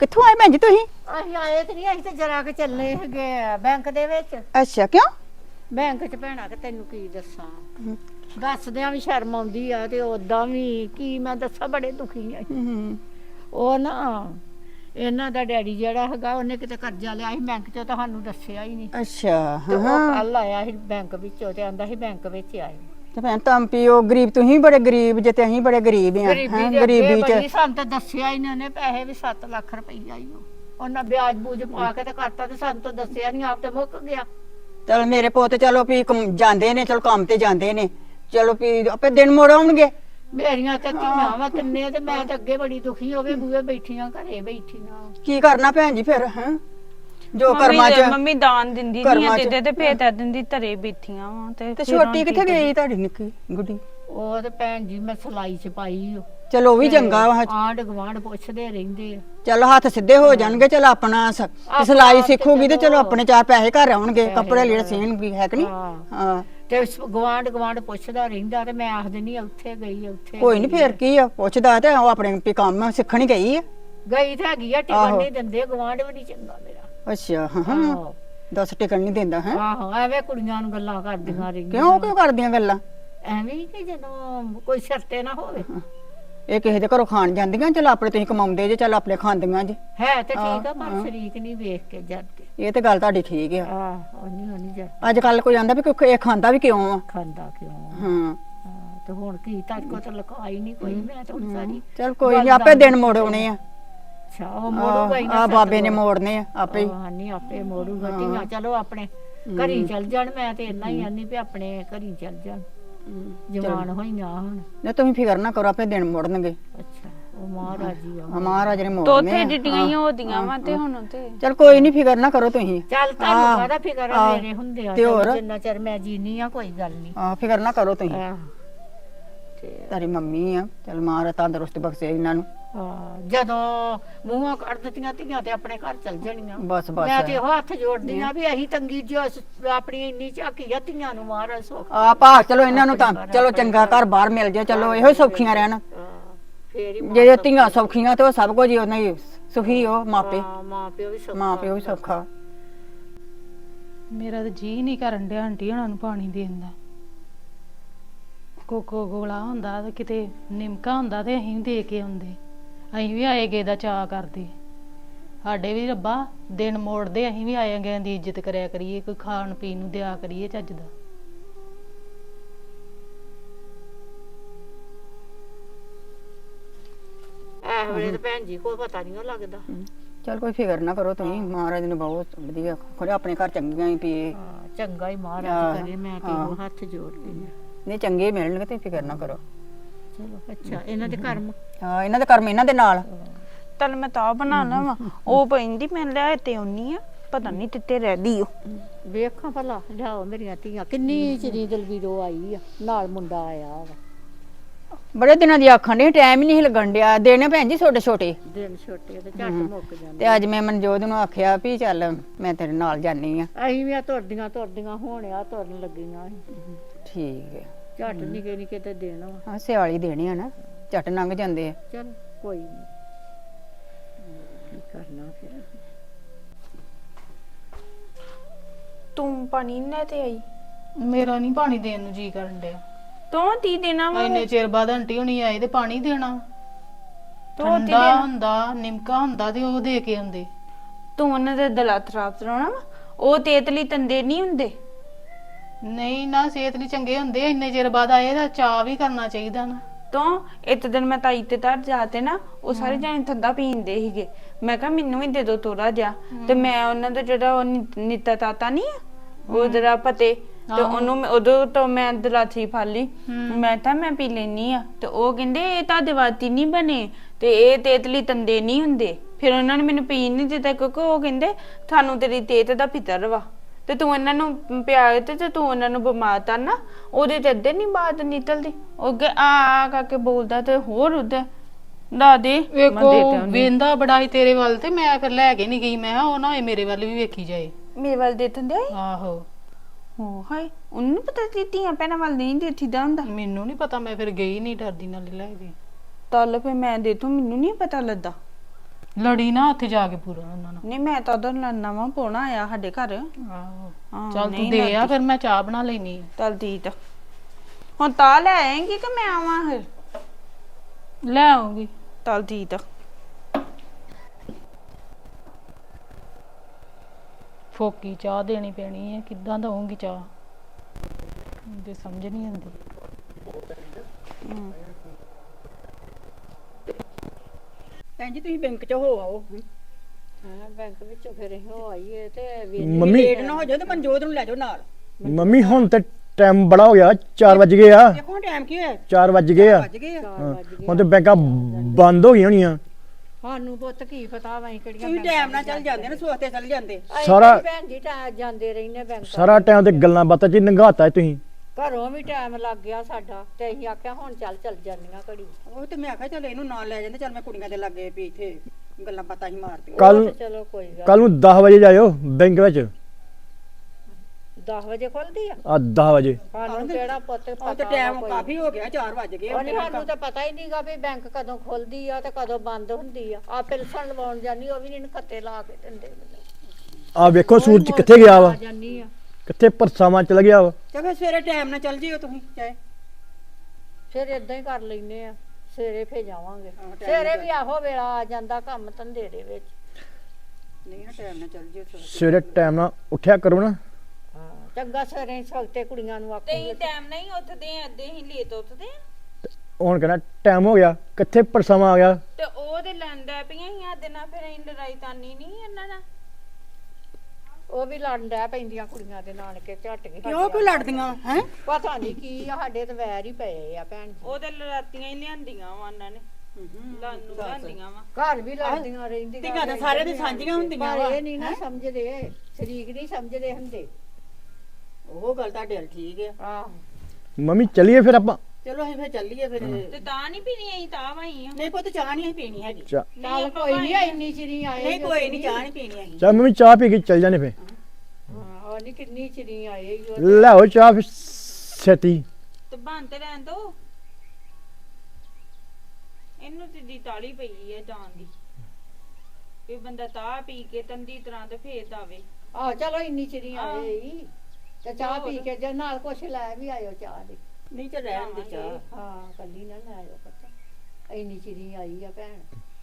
ਕਿੱਥੋਂ ਆਏ ਭੈਣ ਜੀ ਤੁਸੀਂ? ਅਸੀਂ ਆਏ ਤੇ ਨਹੀਂ ਅਸੀਂ ਤੇ ਜਰਾ ਕੇ ਚੱਲੇ ਹੈਗੇ ਆ ਬੈਂਕ ਦੇ ਵਿੱਚ। ਅੱਛਾ ਕਿਉਂ? ਬੈਂਕ ਚ ਭੈਣਾ ਕਿ ਤੈਨੂੰ ਕੀ ਦੱਸਾਂ? ਦੱਸਦਿਆਂ ਵੀ ਸ਼ਰਮ ਆਉਂਦੀ ਆ ਤੇ ਉਦਾਂ ਵੀ ਕੀ ਮੈਂ ਦੱਸਾਂ ਬੜੇ ਦੁਖੀ ਆ। ਉਹ ਨਾ ਇਹਨਾਂ ਦਾ ਡੈਡੀ ਜਿਹੜਾ ਹੈਗਾ ਉਹਨੇ ਕਿਤੇ ਕਰਜ਼ਾ ਲਿਆ ਸੀ ਬੈਂਕ ਚੋਂ ਤੁਹਾਨੂੰ ਦੱਸਿਆ ਹੀ ਨਹੀਂ ਅੱਛਾ ਤੇ ਉਹ ਕੱਲ ਆਇਆ ਸੀ ਬੈਂਕ ਵਿੱਚੋਂ ਤੇ ਆਂਦਾ ਸੀ ਬੈਂਕ ਵਿੱਚ ਆਏ। ਤੇ ਭੈਣ ਤਾਂ ਪੀਓ ਗਰੀਬ ਤੁਸੀਂ ਬੜੇ ਗਰੀਬ ਜੇ ਤੇ ਅਸੀਂ ਬੜੇ ਗਰੀਬ ਆ ਗਰੀਬੀ ਹੈਂ, ਦੇ ਗਰੀਬੀ ਚ। ਸਾਨੂੰ ਤਾਂ ਦੱਸਿਆ ਨਹੀਂ ਉਹਨੇ ਪੈਸੇ ਵੀ 7 ਲੱਖ ਰੁਪਈਆ ਹੀ ਉਹ। ਉਹਨਾਂ ਵਿਆਜ ਬੂਜ ਪਾ ਕੇ ਤੇ ਕਰਤਾ ਤੇ ਸਾਨੂੰ ਤਾਂ ਦੱਸਿਆ ਨਹੀਂ ਆਪ ਤੇ ਮੁੱਕ ਗਿਆ। ਚਲ ਮੇਰੇ ਪੁੱਤ ਚਲੋ ਵੀ ਕੰਮ- ਜਾਂਦੇ ਨੇ ਚਲੋ ਕੰਮ ਤੇ ਜਾਂਦੇ ਨੇ। ਚਲੋ ਵੀ ਆਪੇ ਦਿਨ ਮੋੜ ਆਉਣਗੇ। ਮੇਰੀਆਂ ਤੇ ਧੀਆਂ ਵਾ ਕਿੰਨੇ ਤੇ ਮੈਂ ਤਾਂ ਅੱਗੇ ਬੜੀ ਦੁਖੀ ਹੋ ਗਈ ਬੂਏ ਬੈਠੀਆਂ ਘਰੇ ਬੈਠੀਆਂ। ਕੀ ਕਰਨਾ ਭੈਣ ਜੀ ਫਿਰ ਹੈ? ਜੋ ਕਰਮਾਂ ਚ ਮੰਮੀ ਦਾਨ ਦਿੰਦੀ ਨਹੀਂ ਕਰਮਾਂ ਆ ਚ। ਤੇ ਤੇ ਭੇਤ ਦਿੰਦੀ ਧਰੇ ਬੈਠੀਆਂ ਵਾ ਤੇ ਤੇ ਫਿਰ ਹੁਣ ਛੋਟੀ ਕੀ ਕਿੱਥੇ ਗਈ ਤੁਹਾਡੀ ਨਿੱਕੀ ਗੁੱਡੀ? ਉਹ ਤੇ ਭੈਣ ਜੀ ਮੈਂ ਸਲਾਈ ਚ ਪਾਈ ਓ ਚਲੋ ਉਹ ਵੀ ਚੰਗਾ ਵਾ ਆਂਢ ਗਵਾਂਢ ਪੁੱਛਦੇ ਰਹਿੰਦੇ ਆ। ਚਲੋ ਹੱਥ ਸਿੱਧੇ ਹੋ ਜਾਣਗੇ ਚਲ ਆਪਣਾ ਸ- ਸਿਲਾਈ ਸਿੱਖੂਗੀ ਤੇ ਚਲੋ ਆਪਣੇ ਚਾਰ ਪੈਸੇ ਘਰ ਆਉਣਗੇ ਕੱਪੜੇ ਲੀੜੇ ਸੀਣਗੀ ਹੈ ਕਿ ਨਹੀਂ? ਹਾਂ। ਹਾਂ। ਤੇ ਗਵਾਂਢ ਗਵਾਂਢ ਪੁੱਛਦਾ ਰਹਿੰਦਾ ਤੇ ਮੈਂ ਆਖ ਦਿੰਦੀ ਆ ਉੱਥੇ ਗਈ ਆ, ਉੱਥੇ ਕੋਈ ਨਹੀਂ ਫੇਰ ਕੀ ਆ ਪੁੱਛਦਾ ਤੇ ਉਹ ਆਪਣੇ ਵੀ ਕੰਮ ਸਿੱਖਣ ਗਈ ਆ। ਗਈ ਤਾਂ ਹੈਗੀ ਆ ਟਿਕਣ ਨਹੀਂ ਦਿੰਦੇ ਗਵਾਂਢ ਵੀ ਨਹੀਂ ਚੰਗਾ ਮੇਰਾ। ਅੱਛਾ ਹਾਂ ਹਾਂ। ਆਹੋ। ਦੱਸ ਟਿਕਣ ਨਹੀਂ ਦਿੰਦਾ ਹੈ? ਆਹੋ ਐਵੇਂ ਕੁੜੀਆਂ ਨੂੰ ਗੱਲਾਂ ਕਰਦੀਆਂ ਰਹਿੰਦੀਆਂ ਕਿਉਂ ਕਿਉਂ ਕਰਦੀਆਂ ਗੱਲਾਂ? ਐਵੇਂ ਹੀ ਕਿ ਜਦੋਂ ਕੋਈ ਸ਼ਰਤੇ ਨਾ ਹੋਵੇ। ਇਹ ਕਿਸੇ ਦੇ ਘਰੋਂ ਖਾਣ ਜਾਂਦੀਆਂ ਚਲ ਆਪਣੇ ਤੁਸੀਂ ਕਮਾਉਂਦੇ ਜੇ ਚਲ ਆਪਣੇ ਖਾਂਦੀਆਂ ਜੇ। ਹੈ ਤੇ ਠੀਕ ਆ ਪਰ ਸ਼ਰੀਕ ਨਹੀਂ ਵੇਖ ਕੇ ਜਾਂਦੇ ਇਹ ਤੇ ਗੱਲ ਤੁਹਾਡੀ ਠੀਕ ਆ। ਆਹ ਉਹ ਨਹੀਂ ਉਹ ਨਹੀਂ ਅੱਜ ਕੱਲ ਕੋਈ ਆਂਦਾ ਵੀ ਕੋਈ ਇਹ ਖਾਂਦਾ ਵੀ ਕਿਉਂ ਆ? ਖਾਂਦਾ ਕਿਉਂ ਹਾਂ। ਹਾਂ, ਤੇ ਹੁਣ ਕੀ ਤਾਂ ਕੋ ਤਾਂ ਲਕਾਈ ਨਹੀਂ ਕੋਈ। ਮੈਂ ਤਾਂ ਹੁਣ ਸਾਰੀ ਚਲ ਕੋਈ ਨਹੀਂ ਆਪੇ ਦਿਨ ਮੋੜਉਣੇ ਆ। ਅੱਛਾ ਉਹ ਮੋੜੂਗਾ ਹੀ ਨਾ ਆ ਬਾਬੇ ਨੇ ਮੋੜਨੇ ਆ ਆਪੇ ਹੀ। ਹਾਂ ਨਹੀਂ ਆਪੇ ਮੋੜੂਗਾ ਧੀਆਂ ਚਲੋ ਆਪਣੇ ਘਰੀ ਚੱਲ ਜਾਣ ਮੈਂ ਤੇ ਇੰਨਾ ਹੀ ਆਨੀ ਵੀ ਆਪਣੇ ਘਰੀ ਚੱਲ ਜਾਣ। ਜਵਾਨ ਹੋਈਆਂ ਹੁਣ। ਨਾ ਤੁਸੀਂ ਫਿਕਰ ਨਾ ਕਰੋ ਆਪੇ ਦਿਨ ਮੋੜਨਗੇ। ਅੱਛਾ ਉਹ ਮਹਾਰਾਜ ਜੀ ਆ। ਆ ਮਹਾਰਾਜ ਨੇ ਤੋਥੇ ਮੋੜਨੇ ਡਿੱਡੀਆਂ ਹੀ ਹੋਦੀਆਂ ਵਾ ਤੇ ਹੁਣ ਤੇ ਚਲ ਕੋਈ ਨਹੀਂ ਫਿਕਰ ਨਾ ਕਰੋ ਤੁਸੀਂ। ਚੱਲ ਤੁਹਾਨੂੰ ਕਾਹਦਾ ਫਿਕਰ ਆ ਮੇਰੇ ਹੁੰਦੇ ਆ। ਤੇ ਚੱਲ ਹੋਰ? ਜਿੰਨਾ ਚਿਰ ਮੈਂ ਜੀਨੀ ਆ ਕੋਈ ਗੱਲ ਨਹੀਂ ਆ ਫਿਕਰ ਨਾ ਕਰੋ ਤੁਸੀਂ। ਆਹ। ਤੇਰੀ ਮੰਮੀ ਆ ਚਲ ਮਹਾਰਾਜ ਤੰਦਰੁਸਤ ਬਖਸ਼ੇ ਇਹਨਾਂ ਨੂੰ। ਹਾਂ, ਜਦੋਂ ਮੂੰਹਾਂ ਕੱਢ ਦਿੱਤੀਆਂ ਧੀਆਂ ਤੇ ਆਪਣੇ ਘਰ ਚਲ ਜਾਣੀਆਂ। ਬਸ ਬਸ। ਮੈਂ ਤੇ ਹੱਥ ਜੋੜਦੀ ਆ ਵੀ ਅਸੀਂ ਤੰਗੀ ਜੋ ਆਪਣੀ ਇੰਨੀ ਝਾਕੀ ਆ ਧੀਆਂ ਨੂੰ ਮਹਾਰਾਜ ਸੁੱਖ ਆ ਭਾਗ ਚਲੋ ਇਹਨਾਂ ਨੂੰ ਤਾਂ ਚਲੋ ਚੰਗਾ ਘਰ ਬਾਹਰ ਮਿਲ ਜਾਏ ਚਲੋ ਇਹੋ ਹੀ ਸੌਖੀਆਂ ਰਹਿਣ। ਫੇਰ ਹੀ ਜੇ ਧੀਆਂ ਸੌਖੀਆਂ ਤੇ ਉਹ ਸਭ ਕੁਝ ਹੀ ਉਹਨਾਂ ਹੀ ਸੁਖੀ ਹੋ ਮਾਪੇ ਮਾਂ ਮਾਂ ਪਿਓ ਵੀ ਸੁੱਖ। ਮਾਂ ਪਿਓ ਵੀ ਸੌਖਾ। ਮੇਰਾ ਤਾਂ ਜੀ ਨਹੀਂ ਕਰਨ ਡਿਆ ਆਂਟੀ ਉਹਨਾਂ ਨੂੰ ਪਾਣੀ ਦੇਣ ਦਾ। ਕੋਕੋ ਗੋਲਾ ਹੁੰਦਾ ਤੇ ਕਿਤੇ ਨਿਮਕਾ ਹੁੰਦਾ ਤੇ ਅਸੀਂ ਵੀ ਦੇ ਕੇ ਆਉਂਦੇ। ਅਸੀਂ ਵੀ ਆਏ ਗਏ ਦਾ ਚਾਅ ਕਰਦੇ। ਸਾਡੇ ਵੀ ਰੱਬਾ ਦਿਨ ਮੋੜਦੇ ਅਸੀਂ ਵੀ ਆਏ ਗਏ ਦੀ ਇੱਜ਼ਤ ਕਰਿਆ ਕਰੀਏ ਕੋਈ ਖਾਣ ਪੀਣ ਨੂੰ ਦਿਆ ਕਰੀਏ ਚੱਜ ਦਾ। ਵੇਲੇ ਤੇ ਭੈਣ ਜੀ ਕੋਈ ਪਤਾ ਨਹੀਂ ਲੱਗਦਾ। ਚਲ ਕੋਈ ਫਿਕਰ ਨਾ ਕਰੋ ਤੁਸੀਂ ਮਹਾਰਾਜ ਨੇ ਬਹੁਤ ਵਧੀਆ ਖੋਲੇ ਆਪਣੇ ਘਰ ਚੰਗੀਆਂ ਹੀ ਪੀਏ। ਹਾਂ, ਚੰਗਾ ਹੀ ਹਾਂ, ਮਹਾਰਾਜ ਕਰੇ ਮੈਂ ਤੇ ਉਹ ਹੱਥ ਜੋੜਦੀ ਆ ਨਹੀਂ ਚੰਗੇ ਹੀ ਮਿਲਣਗੇ ਤੇ ਫਿਕਰ ਨਾ ਕਰੋ। ਅੱਛਾ ਇਹਨਾਂ ਦੇ ਕਰਮ? ਹਾਂ ਇਹਨਾਂ ਦੇ ਕਰਮ ਇਹਨਾਂ ਦੇ ਨਾਲ। ਤਲ ਮੈਂ ਤਾਂ ਬਣਾਣਾ ਵਾ। ਉਹ ਪੈਂਦੀ ਮੈਂ ਲਿਆ ਤੇ ਆਉਣੀ ਆ। ਪਤਾ ਨਹੀਂ ਤਿੱਤੇ ਰਹਿਦੀ ਓ ਵੇਖਾਂ ਭਲਾ ਲਿਆਓ ਮੇਰੀਆਂ ਧੀਆਂ। ਕਿੰਨੀ ਚਿਰੀ ਦਲਵੀਰੋ ਆਈ ਆ। ਨਾਲ ਮੁੰਡਾ ਆਇਆ ਵਾ। ਬੜੇ ਦਿਨਾਂ ਦੀ ਆਖਣ ਦੇ ਟਾਈਮ ਹੀ ਨਹੀਂ ਲੱਗਣ ਡਿਆ। ਦੇਣੇ ਭੈਣ ਜੀ ਛੋਟੇ ਛੋਟੇ। ਦਿਨ ਛੋਟੇ ਤੇ ਝੱਟ ਮੁੱਕ ਜਾਂਦੇ ਤੇ ਅੱਜ ਮੈਂ ਮਨਜੋਤ ਨੂੰ ਆਖਿਆ ਵੀ ਚੱਲ ਮੈਂ ਤੇਰੇ ਨਾਲ ਜਾਨੀ ਆ। ਅਸੀਂ ਵੀ ਆ ਤੁਰਦੀਆਂ ਤੁਰਦੀਆਂ ਹੋਣਿਆ ਤੁਰਨ ਲੱਗੀਆਂ। ਠੀਕ ਹੈ ਝੱਟ ਨਿਕੇ ਨਿਕੇ ਤੇ ਦੇਣਾ ਵਾ। ਹਾਂ ਸਿਆਲੀ ਦੇਣੇ ਆ ਨਾ। ਝਟ ਲੰਘ ਜਾਂਦੇ ਆ। ਚਲ ਕੋਈ ਨਹੀਂ ਕੀ ਕਰਨਾ ਫਿਰ? ਤੂੰ ਪਾਣੀ ਨਾ ਤੇ ਆਈ? ਮੇਰਾ ਨਹੀਂ ਪਾਣੀ ਦੇਣ ਨੂੰ ਜੀ ਕਰਨ ਡਿਆ। ਤੂੰ ਤੀ ਦੇਣਾ ਵਾ? ਇੰਨੇ ਚਿਰ ਬਾਅਦ ਆਂਟੀ ਹੁਣੀ ਆਏ ਤੇ ਪਾਣੀ ਦੇਣਾ। ਤੂੰ ਤੀ ਠੰਡਾ ਦੇਣਾ ਹੁੰਦਾ ਨਿਮਕਾ ਹੁੰਦਾ ਤੇ ਉਹ ਦੇ ਕੇ ਆਉਂਦੇ। ਤੂੰ ਉਹਨਾਂ ਦੇ ਦਲਾ ਖਰਾਬ ਕਰਾਉਣਾ ਵਾ? ਉਹ ਤੇਤਲੀ ਤੰਦੇ ਨਹੀਂ ਹੁੰਦੇ। ਨਹੀਂ ਨਾ ਸਿਹਤ ਲਈ ਚੰਗੇ ਹੁੰਦੇ ਇੰਨੇ ਚਿਰ ਬਾਅਦ ਆਏ ਤਾਂ ਚਾਹ ਵੀ ਕਰਨਾ ਚਾਹੀਦਾ ਨਾ। ਤੋਂ ਇੱਕ ਦਿਨ ਮੈਂ ਤਾਈ ਤੇ ਤਰ ਜਾਤੇ ਨਾ ਉਹ ਸਾਰੇ ਜਾਣੇ ਠੰਡਾ ਪੀਂਦੇ ਸੀਗੇ। ਮੈਂ ਕਿਹਾ ਮੈਨੂੰ ਵੀ ਦੇ ਦਿਓ ਥੋੜਾ ਜਿਹਾ। ਤੇ ਮੈਂ ਉਹਨਾਂ ਦਾ ਜਿਹੜਾ ਉਹ ਨਿ- ਨਿੱਤਾ ਤਾਤਾ ਨਹੀਂ ਆ, ਉਹ ਜਿਹੜਾ ਪਤੇ ਤੇ ਉਹਨੂੰ ਮੈਂ- ਉਦੋਂ ਤੋਂ ਮੈਂ ਦਲਾਥੀ ਫੜ ਲਈ। ਮੈਂ ਤਾਂ ਮੈਂ ਪੀ ਲੈਣੀ ਆ। ਤੇ ਉਹ ਕਹਿੰਦੇ ਇਹ ਤਾਂ ਦਿਵਾਤੀ ਨਹੀਂ ਬਣੇ ਤੇ ਇਹ ਤੇਤਲੀ ਤੰਦੇ ਨਹੀਂ ਹੁੰਦੇ। ਫਿਰ ਉਹਨਾਂ ਨੇ ਮੈਨੂੰ ਪੀਣ ਨਹੀਂ ਦਿੱਤਾ ਕਿਉਂਕਿ ਉਹ ਕਹਿੰਦੇ ਤੁਹਾਨੂੰ ਤੇਰੀ ਤੇਤ ਦਾ ਫਿਤਰ ਵਾ। ਤੇ ਤੂੰ ਇਹਨਾਂ ਨੂੰ ਪਿਆ ਤੇ ਤੇ ਤੂੰ ਉਹਨਾਂ ਨੂੰ ਬਿਮਾਰ ਤਾਂ ਨਾ ਉਹਦੇ ਤੇ ਅੱਧੇ ਨਹੀਂ ਬਾਤ ਨਿਕਲਦੀ। ਉਹ ਅੱਗੇ ਆ ਆ ਕਰਕੇ ਬੋਲਦਾ ਤੇ ਹੋਰ ਉਹਦੇ ਦਾ ਵੇਖੋ। ਵੇਂਦਾ ਬੜਾ ਹੀ ਤੇਰੇ ਵੱਲ ਤੇ ਮੈਂ ਫਿਰ ਲੈ ਕੇ ਨਹੀਂ ਗਈ ਮੈਂ ਕਿਹਾ ਉਹ ਨਾ ਹੋਏ ਮੇਰੇ ਵੱਲ ਵੀ ਵੇਖੀ ਜਾਏ। ਮੇਰੇ ਵੱਲ ਦੇ ਆਈ ਆਹੋ। ਹੋ ਹਾਏ ਉਹਨੂੰ ਪਤਾ ਸੀ ਧੀਆਂ ਭੈਣਾਂ ਵੱਲ ਨਹੀਂ ਦੇਖੀਦਾ ਹੁੰਦਾ? ਮੈਨੂੰ ਨਹੀਂ ਪਤਾ ਮੈਂ ਫਿਰ ਗਈ ਨਹੀਂ ਡਰਦੀ ਨਾਲ ਲੈ ਗਈ ਤਲ ਫੇ ਮੈਂ ਦੇ ਤੂੰ ਮੈਨੂੰ ਨਹੀਂ ਪਤਾ ਲੱਗਾ ਲੜੀ ਨਾ ਉੱਥੇ ਜਾ ਕੇ ਪੂਰਾ ਉਹਨਾਂ ਨਾਲ। ਨਹੀਂ ਮੈਂ ਤਾਂ ਉਧਰ ਨਵਾਂ ਪੋਣਾ ਆਇਆ ਸਾਡੇ ਘਰ। ਆਹੋ। ਹਾਂ, ਚੱਲ ਨਹੀਂ ਤੂੰ ਦੇ ਆ ਫਿਰ ਮੈਂ ਚਾਹ ਬਣਾ ਲੈਣੀ ਤਲ ਠੀਕ ਆ ਹੁਣ ਤਾਂ ਲੈ ਆਏਂਗੀ ਕਿ ਮੈਂ ਆਵਾਂ ਫਿਰ? ਲੈ ਆਉਂਗੀ। ਤਲ ਠੀਕ ਆ ਫੋਕੀ ਚਾਹ ਦੇਣੀ ਪੈਣੀ ਹੈ ਕਿੱਦਾਂ ਦਵਾਂਗੀ ਚਾਹ? ਤੇ ਸਮਝ ਨਹੀਂ ਆਉਂਦੀ। ਭੈਣ ਜੀ ਤੁਸੀਂ ਬੈਂਕ 'ਚ ਹੋ ਆਓ। ਹਾਂ ਬੈਂਕ ਵਿੱਚੋਂ ਫਿਰ ਇਹੋ ਆਈਏ ਤੇ ਵੀ ਮੰਮੀ ਲੇਟ ਨਾ ਹੋ ਜਾਓ ਤੇ ਮਨਜੋਤ ਨੂੰ ਲੈ ਜਾਓ ਨਾਲ। ਮੰਮੀ ਹੁਣ ਤੇ ਟਾਈਮ ਬੜਾ ਹੋ ਗਿਆ 4 ਵਜ ਗਏ ਆ। ਦੇਖੋ ਟਾਈਮ ਕੀ ਹੋਇਆ। 4 ਵਜ ਗਏ ਆ। ਵੱਜ ਗਏ ਆ। ਹਾਂ, ਹੁਣ ਤੇ ਬੈਂਕਾਂ ਬੰਦ ਹੋ ਗਈਆਂ ਹੋਣੀਆਂ। ਸਾਨੂੰ ਪੁੱਤ ਕੀ ਪਤਾ ਵਾ ਕਿਹੜੀਆਂ ਤੁਸੀਂ ਟਾਈਮ ਨਾਲ ਚੱਲ ਜਾਂਦੇ ਨੇ ਸੋਤੇ ਚੱਲ ਜਾਂਦੇ। ਸਾਰਾ ਭੈਣ ਜੀ ਤਾਂ ਜਾਂਦੇ ਰਹਿੰਦੇ ਬੈਂਕ ਸਾਰਾ ਟਾਈਮ ਤੇ ਗੱਲਾਂ ਬਾਤਾਂ 'ਚ ਹੀ ਲੰਘਾਤਾ ਤੁਸੀਂ। ਘਰੋਂ ਵੀ ਟਾਈਮ ਲੱਗ ਗਿਆ ਸਾਡਾ ਤੇ ਅਸੀਂ ਆਖਿਆ ਹੁਣ ਚੱਲ ਚੱਲ ਜਾਂਦੀਆਂ ਘੜੀ। ਉਹ ਤੇ ਮੈਂ ਆਖਿਆ ਚੱਲ ਇਹਨੂੰ ਨਾਲ ਲੈ ਜਾਂਦੇ ਚੱਲ ਮੈਂ ਕੁੜੀਆਂ ਦੇ ਲੱਗੇ ਵੀ ਇੱਥੇ ਗੱਲਾਂ ਬਾਤਾਂ ਹੀ ਮਾਰਦੀ। ਕੱਲ ਤੇ ਚਲੋ ਕੋਈ ਗੱਲ ਕੱਲ ਨੂੰ 10 ਵਜੇ ਜਾਇਓ ਬੈਂਕ ਵਿੱਚ। 10 ਵਜੇ ਖੁੱਲਦੀ ਆ? ਆ 10 ਵਜੇ। ਸਾਨੂੰ ਕਿਹੜਾ ਪੁੱਤ ਉਹ ਪਤਾ ਤੇ ਟਾਈਮ ਕਾਫੀ ਹੋ ਗਿਆ 4 ਵੱਜ ਗਏ ਉਹਨੇ ਸਾਨੂੰ ਤਾਂ ਪਤਾ ਹੀ ਨਹੀਂਗਾ ਵੀ ਬੈਂਕ ਕਦੋਂ ਖੁੱਲਦੀ ਆ ਤੇ ਕਦੋਂ ਬੰਦ ਹੁੰਦੀ ਆ। ਆ ਪਿਲਸਣ ਲਵਾਉਣ ਜਾਨੀ ਉਹ ਵੀ ਨਹੀਂ ਖੱਤੇ ਲਾ ਕੇ ਦਿੰਦੇ। ਮੈਨੂੰ ਆ ਵੇਖੋ ਸੂਰਜ ਕਿੱਥੇ ਗਿਆ ਵਾ? ਆ ਜਾਨੀ ਆ। ਕਿੱਥੇ ਪਰਸਾਵਾਂ ਚਲ ਗਿਆ ਵਾ? ਚਲੋ ਸਵੇਰੇ ਟਾਈਮ ਨਾਲ ਚੱਲ ਜਿਓ ਤੁਸੀਂ ਚਾਹੇ। ਫਿਰ ਇਦਾਂ ਹੀ ਕਰ ਲੈਨੇ ਆ ਸਵੇਰੇ ਫੇ ਜਾਵਾਂਗੇ। ਹਾਂ, time ਸਵੇਰੇ ਵੀ ਆਹੋ ਵੇਲਾ ਆ ਜਾਂਦਾ ਕੰਮ ਧੰਦੇ ਦੇ ਵਿੱਚ। ਨਹੀਂ ਨਾ ਟਾਈਮ ਨਾਲ ਚੱਲ ਜਿਓ ਸਵੇਰੇ। ਸਵੇਰੇ ਟਾਈਮ ਨਾਲ ਉੱਠਿਆ ਕਰੋ ਨਾ। ਹਾਂ ਚੰਗਾ ਸਵੇਰੇ ਸਵਖਤੇ ਕੁੜੀਆਂ ਨੂੰ ਆਖੂਗੇ ਟਾਈਮ ਨਹੀਂ ਉੱਠਦੇ ਅੱਧੇ ਹੀ ਲੇਟ ਉੱਠਦੇ ਆ। ਹੁਣ ਕਹਿੰਦਾ ਟਾਈਮ ਹੋ ਗਿਆ ਕਿੱਥੇ ਪਰਸਾਵਾਂ ਆ ਗਿਆ। ਤੇ ਉਹ ਤੇ ਲੈਂਦਾ ਪਈਆਂ ਹੀ ਆਦੇ ਨਾਲ ਫਿਰ ਅਸੀਂ ਲੜਾਈ ਤਾਨੀ ਨਹੀਂ ਇਹਨਾਂ ਨਾਲ। ਉਹ ਵੀ ਲੜਨ ਡੈ ਪੈਂਦੀਆਂ ਕੁੜੀਆਂ ਦੇ ਨਾਨਕੇ ਝੱਟ ਕੇ ਕਿਉਂ ਕੋਈ ਲੜਦੀਆਂ ਹੈ? ਪਤਾ ਨਹੀਂ ਕੀ ਆ ਸਾਡੇ ਤੇ ਵੈਰ ਹੀ ਪਏ ਆ ਭੈਣ ਜੀ। ਉਹ ਤੇ ਲੜਾਤੀਆਂ ਹੀ ਲਿਆਂਦੀਆਂ ਵਾ ਉਹਨਾਂ ਨੇ। ਲਾਨੂੰ ਲਿਆਂਦੀਆਂ ਵਾ। ਘਰ ਵੀ ਲੜਦੀਆਂ ਰਹਿੰਦੀਆਂ ਧੀਆਂ ਤਾਂ ਸਾਰਿਆਂ ਦੀ ਸਾਂਝੀਆਂ ਹੁੰਦੀਆਂ ਪਰ ਵਾ ਇਹ ਨਹੀਂ ਨਾ ਸਮਝਦੇ ਸ਼ਰੀਕ ਨਹੀਂ ਸਮਝਦੇ ਹੁੰਦੇ। ਉਹ ਗੱਲ ਤੁਹਾਡੇ ਵੱਲ ਠੀਕ ਆ। ਆਹੋ। ਮੰਮੀ ਚੱਲੀਏ ਫਿਰ ਆਪਾਂ। ਚਲੋ ਅਸੀਂ ਫਿਰ ਚੱਲੀਏ ਫਿਰ। ਤੇ ਤਾਂ ਨਹੀਂ ਪੀਣੀ ਅਸੀਂ ਤਾਂ ਵਾਈ ਆ ਨਹੀਂ ਪੁੱਤ ਚਾਹ ਨਹੀਂ ਅਸੀਂ ਪੀਣੀ ਹੈਗੀ। ਚਾ ਨਾਲ ਕੋਈ ਨਹੀਂ ਇੰਨੀ ਚਿਰੀ ਆਏ ਨਹੀਂ ਕੋਈ ਨਹੀਂ ਚਾਹ ਨਹੀਂ ਪੀਣੀ ਅਸੀਂ। ਚਾ ਮੰਮੀ ਚਾਹ ਪੀ ਕੇ ਚੱਲ ਜਾਣੇ ਫੇ ਹਾਂ ਉਹ ਨਹੀਂ ਕਿੰਨੀ ਚਿਰੀ ਆਏ ਈ ਉਹ। ਲਿਆਓ ਚਾਹ ਫਿਰ ਛੇਤੀ। ਤੇ ਬੰਨ ਤੇ ਰਹਿਣ ਦੋ। ਇਹਨੂੰ ਤੇ ਦੀ ਤਾਲੀ ਪਈ ਹੈ ਜਾਣ ਦੀ। ਵੀ ਬੰਦਾ ਤਾਂ ਪੀ ਕੇ ਤੰਦੀ ਤਰ੍ਹਾਂ ਤੇ ਫੇਰ ਦਾਵੇ। ਆਹ ਚਲੋ ਇੰਨੀ ਚਿਰੀ ਆਏ ਈ। ਤੇ ਚਾਹ ਪੀ ਕੇ ਜੇ ਨਾਲ ਕੁਛ ਲੈ ਵੀ ਆਇਓ ਚਾਹ ਦੀ। ਨਹੀਂ ਤੇ ਰਹਿਣ ਦੇ ਚਾਹ। ਹਾਂ ਕੱਲੀ ਨਾ ਲੈ ਆਇਓ ਪਤਾ। ਇੰਨੀ ਚਿਰੀ ਆਈ ਆ ਭੈਣ।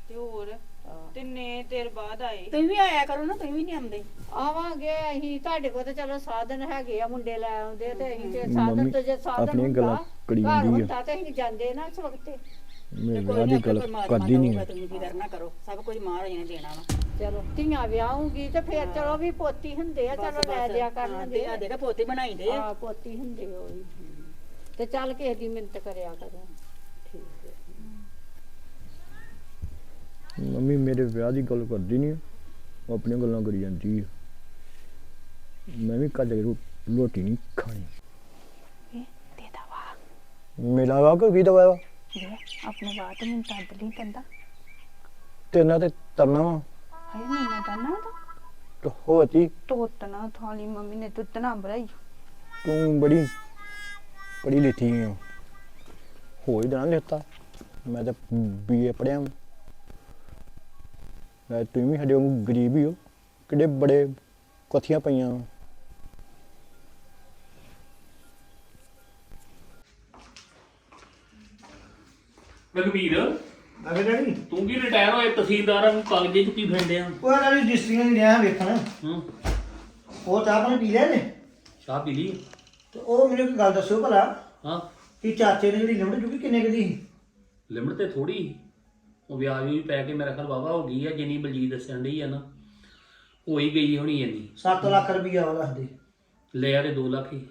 ਤੇ ਹੋਰ? ਹਾਂ। ਤਿੰਨੇ ਤੇਰ ਬਾਅਦ ਆਏ? ਤੁਸੀਂ ਵੀ ਆਇਆ ਕਰੋ ਨਾ ਤੁਸੀਂ ਵੀ ਨਹੀਂ ਆਉਂਦੇ। ਆਵਾਂਗੇ ਅਸੀਂ ਤੁਹਾਡੇ ਕੋਲ ਤੇ ਚਲੋ ਸਾਧਨ ਹੈਗੇ ਆ ਮੁੰਡੇ ਲੈ ਆਉਂਦੇ ਤੇ ਅਸੀਂ ਤੇ ਮੰਮੀ ਸਾਧਨ ਤੇ ਜੇ ਸਾਧਨ ਆਪਣੀਆਂ ਹੁੰਦਾ ਗੱਲਾਂ ਕਰੀ ਘਰ ਜਾਂਦੀ ਆ। ਹੁੰਦਾ ਤੇ ਅਸੀਂ ਜਾਂਦੇ ਨਾ ਇਸ ਵਕਤ ਮੇਰੇ ਕੋਈ ਵਿਆਹ ਨਹੀਂ ਦੀ ਗੱਲ ਕਰਦੀ ਨਹੀਂ ਹੈ ਤੁਸੀਂ ਫਿਕਰ ਨਾ ਕਰੋ ਸਭ ਕੁਝ ਮਹਾਰਾਜ ਨੇ ਦੇਣਾ ਵਾ। ਚਲੋ ਧੀਆਂ ਵਿਆਹੂਗੀ ਤੇ ਫਿਰ ਚਲੋ ਵੀ ਪੋਤੀ ਹੁੰਦੇ ਆ ਚਲੋ ਲੈ ਦਿਆ ਕਰਨਗੇ ਆ ਦੇਖਾ ਪੋਤੇ ਬਣਾਈ ਦੇ ਆ। ਆ ਪੋਤੀ ਹੁੰਦੇ ਹੋਈ ਤੇ ਚੱਲ ਕਿਸੇ ਦੀ ਮਿੰਤ ਕਰਿਆ ਕਰੋ। ਠੀਕ ਹੈ। ਮੰਮੀ ਮੇਰੇ ਵਿਆਹ ਦੀ ਗੱਲ ਕਰਦੀ ਨਹੀਂ ਉਹ ਆਪਣੀਆਂ ਗੱਲਾਂ ਕਰੀ ਜਾਂਦੀ ਹੈ ਮੈਂ ਵੀ ਕੱਜ ਰੋਟੀ ਨਹੀਂ ਖਾਣੀ। ਦੇ ਦਵਾ ਮੇਰਾ ਵਾ ਕੋਈ ਦਵਾ ਵਾ ਦੇ ਆਪਣੇ ਬਾਤ ਨੂੰ ਤੱਦ ਲਈ ਤੰਦਾ ਤੇ ਨਾ ਤੇ ਤਰਨਾ ਵਾ। ਹਾਏ ਮੀਨਾ ਦਾ ਨਾ ਤੇ ਹੋਤੀ ਥਾਲੀ ਮੰਮੀ ਨੇ ਤੁੱਤਣਾ ਬਰਾਈ ਤੂੰ ਬੜੀ ਬੜੀ ਲਿੱਠੀ ਹੈ ਹੋ ਹੀ ਜਾਣਾ ਲਿੱਤਾ। ਮੈਂ ਤਾਂ ਬੀਏ ਪੜਿਆ ਮੈਂ ਤੂੰ ਵੀ ਸਾਡੇ ਵਾਂਗੂ ਗਰੀਬ ਹੀ ਹੋ ਕਿੱਡੇ ਬੜੇ ਕੋਥੀਆਂ ਪਈਆਂ ਵਾਂ। ਰਘਵੀਰ ਅਗੇ ਡੈਡੀ? ਤੂੰ ਕੀ ਰਿਟਾਇਰ ਹੋਏ ਤਹਿਸੀਲਦਾਰਾਂ ਨੂੰ ਕਾਗਜ਼ੇ ਚ ਕੀ ਫਿਰਦੇ ਆ। ਉਹ ਦੀ ਰਜਿਸਟਰੀਆਂ ਨਹੀਂ ਰਿਹਾ ਵੇਖਣ। ਹੂੰ। ਉਹ ਚਾਹ ਪਾਣੀ ਪੀ ਲਿਆ ਨੇ ਚਾਹ ਪੀ ਲਈ। ਤੇ ਉਹ ਮੈਨੂੰ ਇੱਕ ਗੱਲ ਦੱਸੋ ਭਲਾ। ਹਾਂ। ਕਿ ਚਾਚੇ ਨੇ ਜਿਹੜੀ ਲਿਮਟ ਚੁੱਕੀ ਕਿੰਨੇ ਕੁ ਦੀ? ਸੀ? ਲਿਮਟ ਤੇ ਥੋੜੀ ਉਹ ਵਿਆਜ ਵੀ ਪੈ ਕੇ ਮੇਰਾ ਖਿਆਲ ਵਾਵਾ ਹੋ ਗਈ ਆ ਜਿੰਨੀ ਬਲਜੀਤ ਦੱਸਣ ਡਈ ਆ ਨਾ। ਹੋ ਹੀ ਗਈ ਹੋਣੀ ਇੰਨੀ। 7 ਲੱਖ ਰੁਪਈਆ ਉਹ ਦੱਸਦੇ ਲੈ ਆ ਤੇ 2 ਲੱਖ ਹੀ।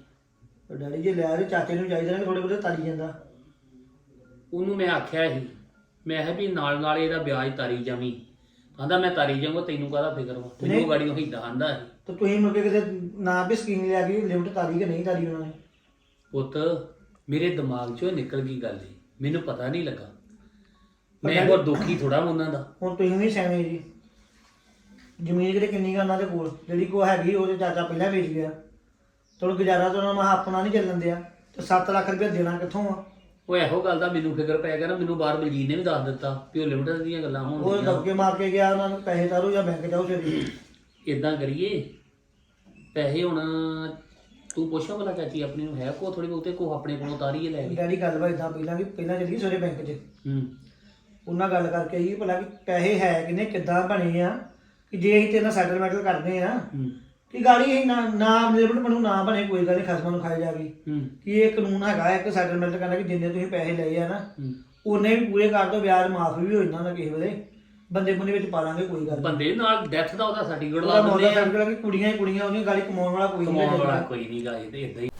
ਤੇ ਡੈਡੀ ਜੇ ਲਿਆ ਤੇ ਚਾਚੇ ਨੂੰ ਚਾਹੀਦਾ ਨਾ ਥੋੜੇ ਬਹੁਤੇ ਤਾਰੀ ਜਾਂਦਾ। ਉਹਨੂੰ ਮੈਂ ਆਖਿਆ ਸੀ। ਮੈਂ ਕਿਹਾ ਵੀ ਨਾਲ ਨਾਲ ਇਹਦਾ ਵਿਆਜ ਤਾਰੀ ਜਾਵੀਂ। ਕਹਿੰਦਾ ਮੈਂ ਤਾਰੀ ਜਾਊਂਗਾ ਤੈਨੂੰ ਕਾਹਦਾ ਫਿਕਰ ਵਾ? ਮੈਨੂੰ ਨਹੀਂ। ਗਾੜੀ ਉਹ ਹਿੱਦਾ ਆਂਦਾ ਸੀ। ਤੇ ਤੁਸੀਂ ਮੁੜ ਕੇ ਕਿਤੇ ਨਾ ਵੀ ਸਕੀਮ ਲਿਆ ਕਿ ਲਿਮਟ ਤਾਰੀ ਕਿ ਨਹੀਂ ਤਾਰੀ ਉਹਨਾਂ ਨੇ? ਪੁੱਤ ਮੇਰੇ ਦਿਮਾਗ 'ਚੋਂ ਨਿਕਲ ਗਈ ਗੱਲ ਇਹ ਮੈਨੂੰ ਪਤਾ ਨਹੀਂ ਲੱਗਾ। ਮੈਂ ਹੋਰ ਦੁਖੀ ਥੋੜਾ ਉਹਨਾਂ ਦਾ। ਹੁਣ ਤੁਸੀਂ ਵੀ ਸਿਆਣੇ ਜੀ। ਜ਼ਮੀਨ ਕਿਤੇ ਕਿੰਨੀ ਗਾ ਉਹਨਾਂ ਦੇ ਕੋਲ? ਜਿਹੜੀ ਕੋ ਹੈਗੀ ਉਹ ਤੇ ਚਾਚਾ ਪਹਿਲਾਂ ਵੇਚ ਗਿਆ। ਚਲੋ ਗੁਜ਼ਾਰਾ ਤਾਂ ਉਹਨਾਂ ਮਾ ਆਪਣਾ ਨਹੀਂ ਚੱਲਣ ਦਿਆ। ਤੇ 7 ਲੱਖ ਰੁਪਏ ਦੇਣਾ ਕਿੱਥੋਂ ਆ? ਉਹ ਇਹੋ ਗੱਲ ਦਾ ਮੈਨੂੰ ਫਿਕਰ ਪੈ ਗਿਆ ਨਾ। ਮੈਨੂੰ ਬਾਹਰ ਬਲਜੀਤ ਨੇ ਵੀ ਦੱਸ ਦਿੱਤਾ ਵੀ ਉਹ ਲਿਮਟਡ ਦੀਆਂ ਗੱਲਾਂ ਉਹ ਹੋਣ ਦਬਕੇ ਮਾਰ ਕੇ ਗਿਆ ਉਹਨਾਂ ਨੂੰ ਪੈਸੇ ਤਾਰੋ ਜਾਂ ਬੈਂਕ ਜਾਓ ਫਿਰ। ਇਦਾਂ ਕਰੀਏ ਪੈਸੇ ਹੁਣ ਤੂੰ ਪੁੱਛਾਂ ਭਲਾ ਚਾਚੀ ਆਪਣੀ ਨੂੰ ਹੈ ਕੋ ਥੋੜੀ ਬਹੁਤੇ ਕੋ ਆਪਣੇ ਕੋਲੋਂ ਤਾਰੀਏ ਲੈ ਕੇ। ਡੈਡੀ ਗੱਲ ਵਾ ਇਦਾਂ ਪਹਿਲਾਂ ਵੀ ਪਹਿਲਾਂ ਚੱਲੀ ਸਵੇਰੇ ਬੈਂਕ 'ਚ ਹੂੰ। ਉਹਨਾਂ ਗੱਲ ਕਰਕੇ ਆਈ ਭਲਾ ਕਿ ਪੈਸੇ ਹੈ ਕਿਨੇ ਕਿੱਦਾਂ ਬਣੇ ਆ ਕਿ ਜੇ ਅਸੀਂ ਤੇਰੇ ਨਾਲ ਸੈਟਲਮੈਂਟ ਕਰਦੇ ਆ ਹੂੰ। ਕਿ ਗਾੜੀ ਅਸੀਂ ਨਾ ਨਾ ਲਿਮਟ ਬਣੂ ਨਾ ਬਣੇ ਕੋਈ ਗੱਲ ਨਹੀਂ ਖਸਮਾਂ ਨੂੰ ਖਾਏ ਜਾਗੀ ਹੂੰ। ਕਿ ਇਹ ਕਾਨੂੰਨ ਹੈਗਾ ਇੱਕ ਸੈਟਲਮੈਂਟ ਕਰਨਾ ਕਿ ਜਿੰਨੇ ਤੁਸੀਂ ਪੈਸੇ ਲਏ ਆ ਨਾ ਹੂੰ। ਉਹਨੇ ਵੀ ਪੂਰੇ ਕਰ ਦੋ ਵਿਆਜ ਮਾਫ ਵੀ ਹੋ ਜਾਂਦਾ ਨਾ ਕਿਸੇ ਵੇਲੇ। ਬੰਦੇ ਬੰਦੇ ਵਿੱਚ ਪਾ ਲਾਂਗੇ ਕੋਈ ਗੱਲ ਨਹੀਂ। ਬੰਦੇ ਨਾਲ ਡੈਥ ਦਾ ਉਹਦਾ ਸਰਟੀਫਿਕੇਟ ਲਾ ਉਹਦਾ ਆ। ਸਰਟੀਫਿਕੇਟ ਕਿ ਕੁੜੀਆਂ ਹੀ ਕੁੜੀਆਂ ਉਹਦੀਆਂ ਗਾੜੀ ਕਮਾਉਣ ਵਾਲਾ ਕੋਈ ਨਹੀਂ ਕਮਾਉਣ ਵਾਲਾ ਕੋਈ ਨਹੀਂ ਗਾ ਇਹ ਤੇ ਇਦਾਂ ਹੀ।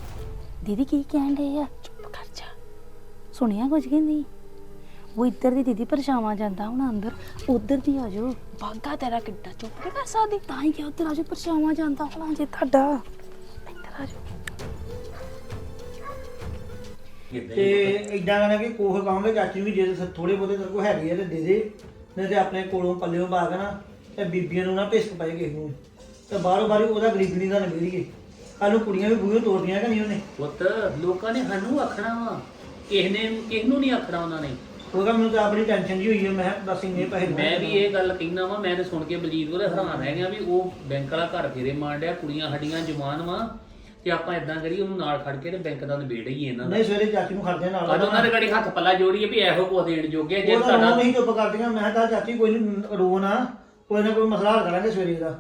ਦੀਦੀ ਕੀ ਕਹਿਣ ਡਏ ਆ? ਚੁੱਪ ਕਰ ਜਾ। ਸੁਣਿਆ ਕੁਝ ਕਹਿੰਦੀ ਉਹ ਇੱਧਰ ਦੀ ਦੀਦੀ ਪਰਛਾਵਾਂ ਜਾਂਦਾ ਹੁਣ ਅੰਦਰ ਉਧਰ ਦੀ ਆ ਜਾਓ। ਬਾਗਾ ਤੇਰਾ ਕਿੱਡਾ ਚੁੱਪ ਨਹੀਂ ਕਰ ਸਕਦੀ? ਤਾਂ ਹੀ ਕਿ ਉਧਰ ਆ ਜਾਓ ਪਰਛਾਵਾਂ ਜਾਂਦਾ ਹੁਣ ਜੇ ਤੁਹਾਡਾ। ਇੱਧਰ ਆ ਜਾਓ। ਏਦਾਂ ਤੇ ਹੀ ਇਦਾਂ ਕਰਨਾ ਕਿ ਕੋਹ ਕਹਾਂਗੇ ਚਾਚੀ ਨੂੰ ਵੀ ਜੇ ਥੋੜੇ ਬਹੁਤੇ ਤੇਰੇ ਕੋਲ ਹੈਗੇ ਆ ਤੇ ਦੇ ਦੇ। ਨਹੀਂ ਤੇ ਆਪਣੇ ਕੋਲੋਂ ਪੱਲਿਓਂ ਪਾ ਕੇ ਨਾ ਤੇ ਬੀਬੀਆਂ ਨੂੰ ਨਾ ਭਿਸਕ ਪਾਏ ਕਿਸੇ ਨੂੰ। ਤੇ ਬਾਹਰੋਂ ਬਾਰੀ ਉਹਦਾ ਗਰੀਬਣੀ ਦਾ ਨਿਬੇੜੀਏ ਕੱਲ ਨੂੰ ਕੁੜੀਆਂ ਵੀ ਬੂਹੇ ਤੋੜਦੀਆਂ ਕਿ ਨਹੀਂ ਉਹਨੇ? ਪੁੱਤ ਲੋਕਾਂ ਨੇ ਸਾਨੂੰ ਆਖਣਾ ਵਾ। ਕਿਸ ਨੇ ਕਿਸ ਨੂੰ ਨਹੀਂ ਆਖਣਾ ਉਹਨਾਂ ਨੇ। ਉਹਦਾ ਮੈਨੂੰ ਤਾਂ ਆਪਣੀ ਟੈਨਸ਼ਨ ਜੀ ਹੋਈ ਹੈ ਮੈਂ ਕਿਹਾ ਦੱਸ ਇੰਨੇ ਪੈਸੇ ਮੈਂ ਵੀ ਇਹ ਗੱਲ ਕਹਿਣਾ ਵਾ ਮੈਂ ਤੇ ਸੁਣ ਕੇ ਬਲਜੀਤ ਉਹਦੇ ਹੈਰਾਨ ਰਹਿ ਗਿਆ ਵੀ ਉਹ ਬੈਂਕ ਵਾਲਾ ਘਰ ਫੇਰੇ ਮਾਰ ਡਿਆ ਕੁੜੀਆਂ ਸਾਡੀਆਂ ਜਵਾਨ ਵਾ। ਤੇ ਆਪਾਂ ਇਦਾਂ ਕਰੀਏ ਉਹਨੂੰ ਨਾਲ ਖੜ ਕੇ ਤੇ ਬੈਂਕ ਦਾ ਨਿਬੇੜ ਹੀ ਇਹਨਾਂ ਦਾ। ਨਹੀਂ ਸਵੇਰੇ ਚਾਚੀ ਨੂੰ ਖੜਦੇ ਨਾਲ। ਅੱਜ ਉਹਨਾਂ ਦੇ ਗਾੜੀ ਹੱਥ ਪੱਲਾ ਜੋੜੀਏ ਵੀ ਇਹੋ ਕੋ ਦੇਣ ਜੋਗੇ ਜੇ ਤੁਹਾਡਾ ਨਹੀਂ ਚੁੱਪ ਕਰਦੀਆਂ ਮੈਂ ਤਾਂ ਚਾਚੀ ਕੋਈ ਨਹੀਂ ਰੋ ਨਾ ਕੋਈ ਨਾ ਕੋਈ ਮਸਲਾ ਹੱਲ ਕਰਾਂਗੇ ਸਵੇਰੇ ਦਾ।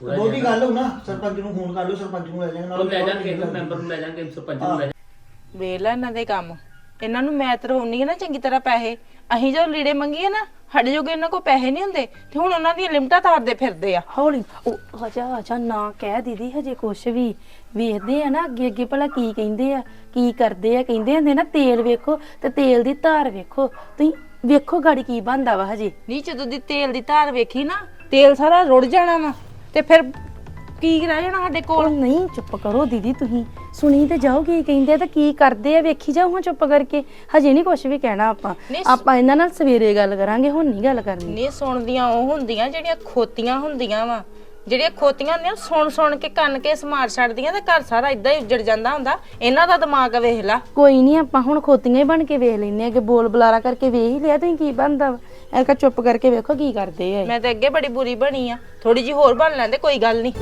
ਥੋੜਾ ਬਹੁਤੀ ਗੱਲ ਹੋ ਨਾ ਸਰਪੰਚ ਨੂੰ ਫੋਨ ਕਰ ਲਓ ਸਰਪੰਚ ਨੂੰ ਲੈ ਜਾਵਾਂਗੇ ਉਹ ਲੈ ਜਾਣਗੇ ਮੈਂਬਰ ਨੂੰ ਲੈ ਜਾਣਗੇ ਸਰਪੰਚ ਨੂੰ ਲੈ ਜਾਣਗੇ। ਵੇਖ ਲੈ ਇਹਨਾਂ ਦੇ ਕੰਮ। ਇਹਨਾਂ ਨੂੰ ਮੈਂ ਤਰਵਾਉਣੀ ਹੈ ਨਾ ਚੰਗੀ ਤਰ੍ਹਾਂ ਪੈਸੇ। ਅਸੀਂ ਜੋ ਲੀੜੇ ਮੰਗੀਏ ਨਾ ਸਾਡੇ ਜੋਗੇ ਇਹਨਾਂ ਕੋਲ ਪੈਸੇ ਨਹੀਂ ਹੁੰਦੇ ਤੇ ਹੁਣ ਉਹਨਾਂ ਦੀਆਂ ਲਿਮਟਾਂ ਤਾਰਦੇ ਫਿਰਦੇ ਆ। ਹੌਲੀ। ਉਹ ਹਜਾ ਹਜਾ ਨਾ ਕਹਿ ਦੀਦੀ ਹਜੇ ਕੁਛ ਵੀ। ਵੇਖਦੇ ਆ ਨਾ ਅੱਗੇ ਅੱਗੇ ਭਲਾ ਕੀ ਕਹਿੰਦੇ ਆ ਕੀ ਕਰਦੇ ਆ। ਕਹਿੰਦੇ ਹੁੰਦੇ ਨਾ ਤੇਲ ਵੇਖੋ ਤੇ ਤੇਲ ਦੀ ਧਾਰ ਵੇਖੋ। ਤੁਸੀਂ ਵੇਖੋ ਗਾੜੀ ਕੀ ਬੰਦਾ ਵਾ ਹਜੇ। ਨਹੀਂ ਜਦੋਂ ਦੀ ਤੇਲ ਦੀ ਧਾਰ ਵੇਖੀ ਨਾ ਤੇਲ ਸਾਰਾ ਰੁੜ ਜਾਣਾ ਵਾ। ਤੇ ਫਿਰ ਕੀ ਰਹਿ ਜਾਣਾ ਸਾਡੇ ਕੋਲ? ਨਹੀਂ ਚੁੱਪ ਕਰੋ ਦੀਦੀ ਤੁਸੀਂ। ਸੁਣੀ ਤੇ ਜਾਓ ਕੀ ਕਹਿੰਦੇ ਆ ਤੇ ਕੀ ਕਰਦੇ ਆ ਵੇਖੀ ਜਾਓ ਹਾਂ ਚੁੱਪ ਕਰਕੇ। ਹਜੇ ਨਹੀਂ ਕੁਛ ਵੀ ਕਹਿਣਾ ਆਪਾਂ। ਨਹੀਂ, ਆਪਾਂ ਇਹਨਾਂ ਨਾਲ ਸਵੇਰੇ ਗੱਲ ਕਰਾਂਗੇ ਹੁਣ ਨਹੀਂ ਗੱਲ ਕਰਨੀ। ਨਹੀਂ ਸੁਣਦੀਆਂ ਉਹ ਹੁੰਦੀਆਂ ਜਿਹੜੀਆਂ ਖੋਤੀਆਂ ਹੁੰਦੀਆਂ ਵਾ। ਜਿਹੜੀਆਂ ਖੋਤੀਆਂ ਹੁੰਦੀਆਂ ਸੁਣ ਸੁਣ ਕੇ ਕੰਨ ਕੇ ਸਮਾਰ ਛੱਡਦੀਆਂ ਤੇ ਘਰ ਸਾਰਾ ਇਦਾਂ ਹੀ ਉੱਜੜ ਜਾਂਦਾ ਹੁੰਦਾ। ਇਹਨਾਂ ਦਾ ਦਿਮਾਗ ਵੇਖ ਲਾ। ਕੋਈ ਨਹੀਂ ਆਪਾਂ ਹੁਣ ਖੋਤੀਆਂ ਹੀ ਬਣ ਕੇ ਵੇਖ ਲੈਨੇ ਆ ਕਿ ਬੋਲ ਬੁਲਾਰਾ ਕਰਕੇ ਵੇਖ ਹੀ ਲਿਆ ਤੁਸੀਂ ਕੀ ਬਣਦਾ ਐਲਕਾ ਚੁੱਪ ਕਰਕੇ ਵੇਖੋ ਕੀ ਕਰਦੇ ਆ ਮੈਂ ਤਾਂ ਅੱਗੇ ਬੜੀ ਬੁਰੀ ਬਣੀ ਆ। ਥੋੜੀ ਜੀ ਹੋਰ ਬਣ ਲੈਂਦੇ, ਕੋਈ ਗੱਲ ਨਹੀਂ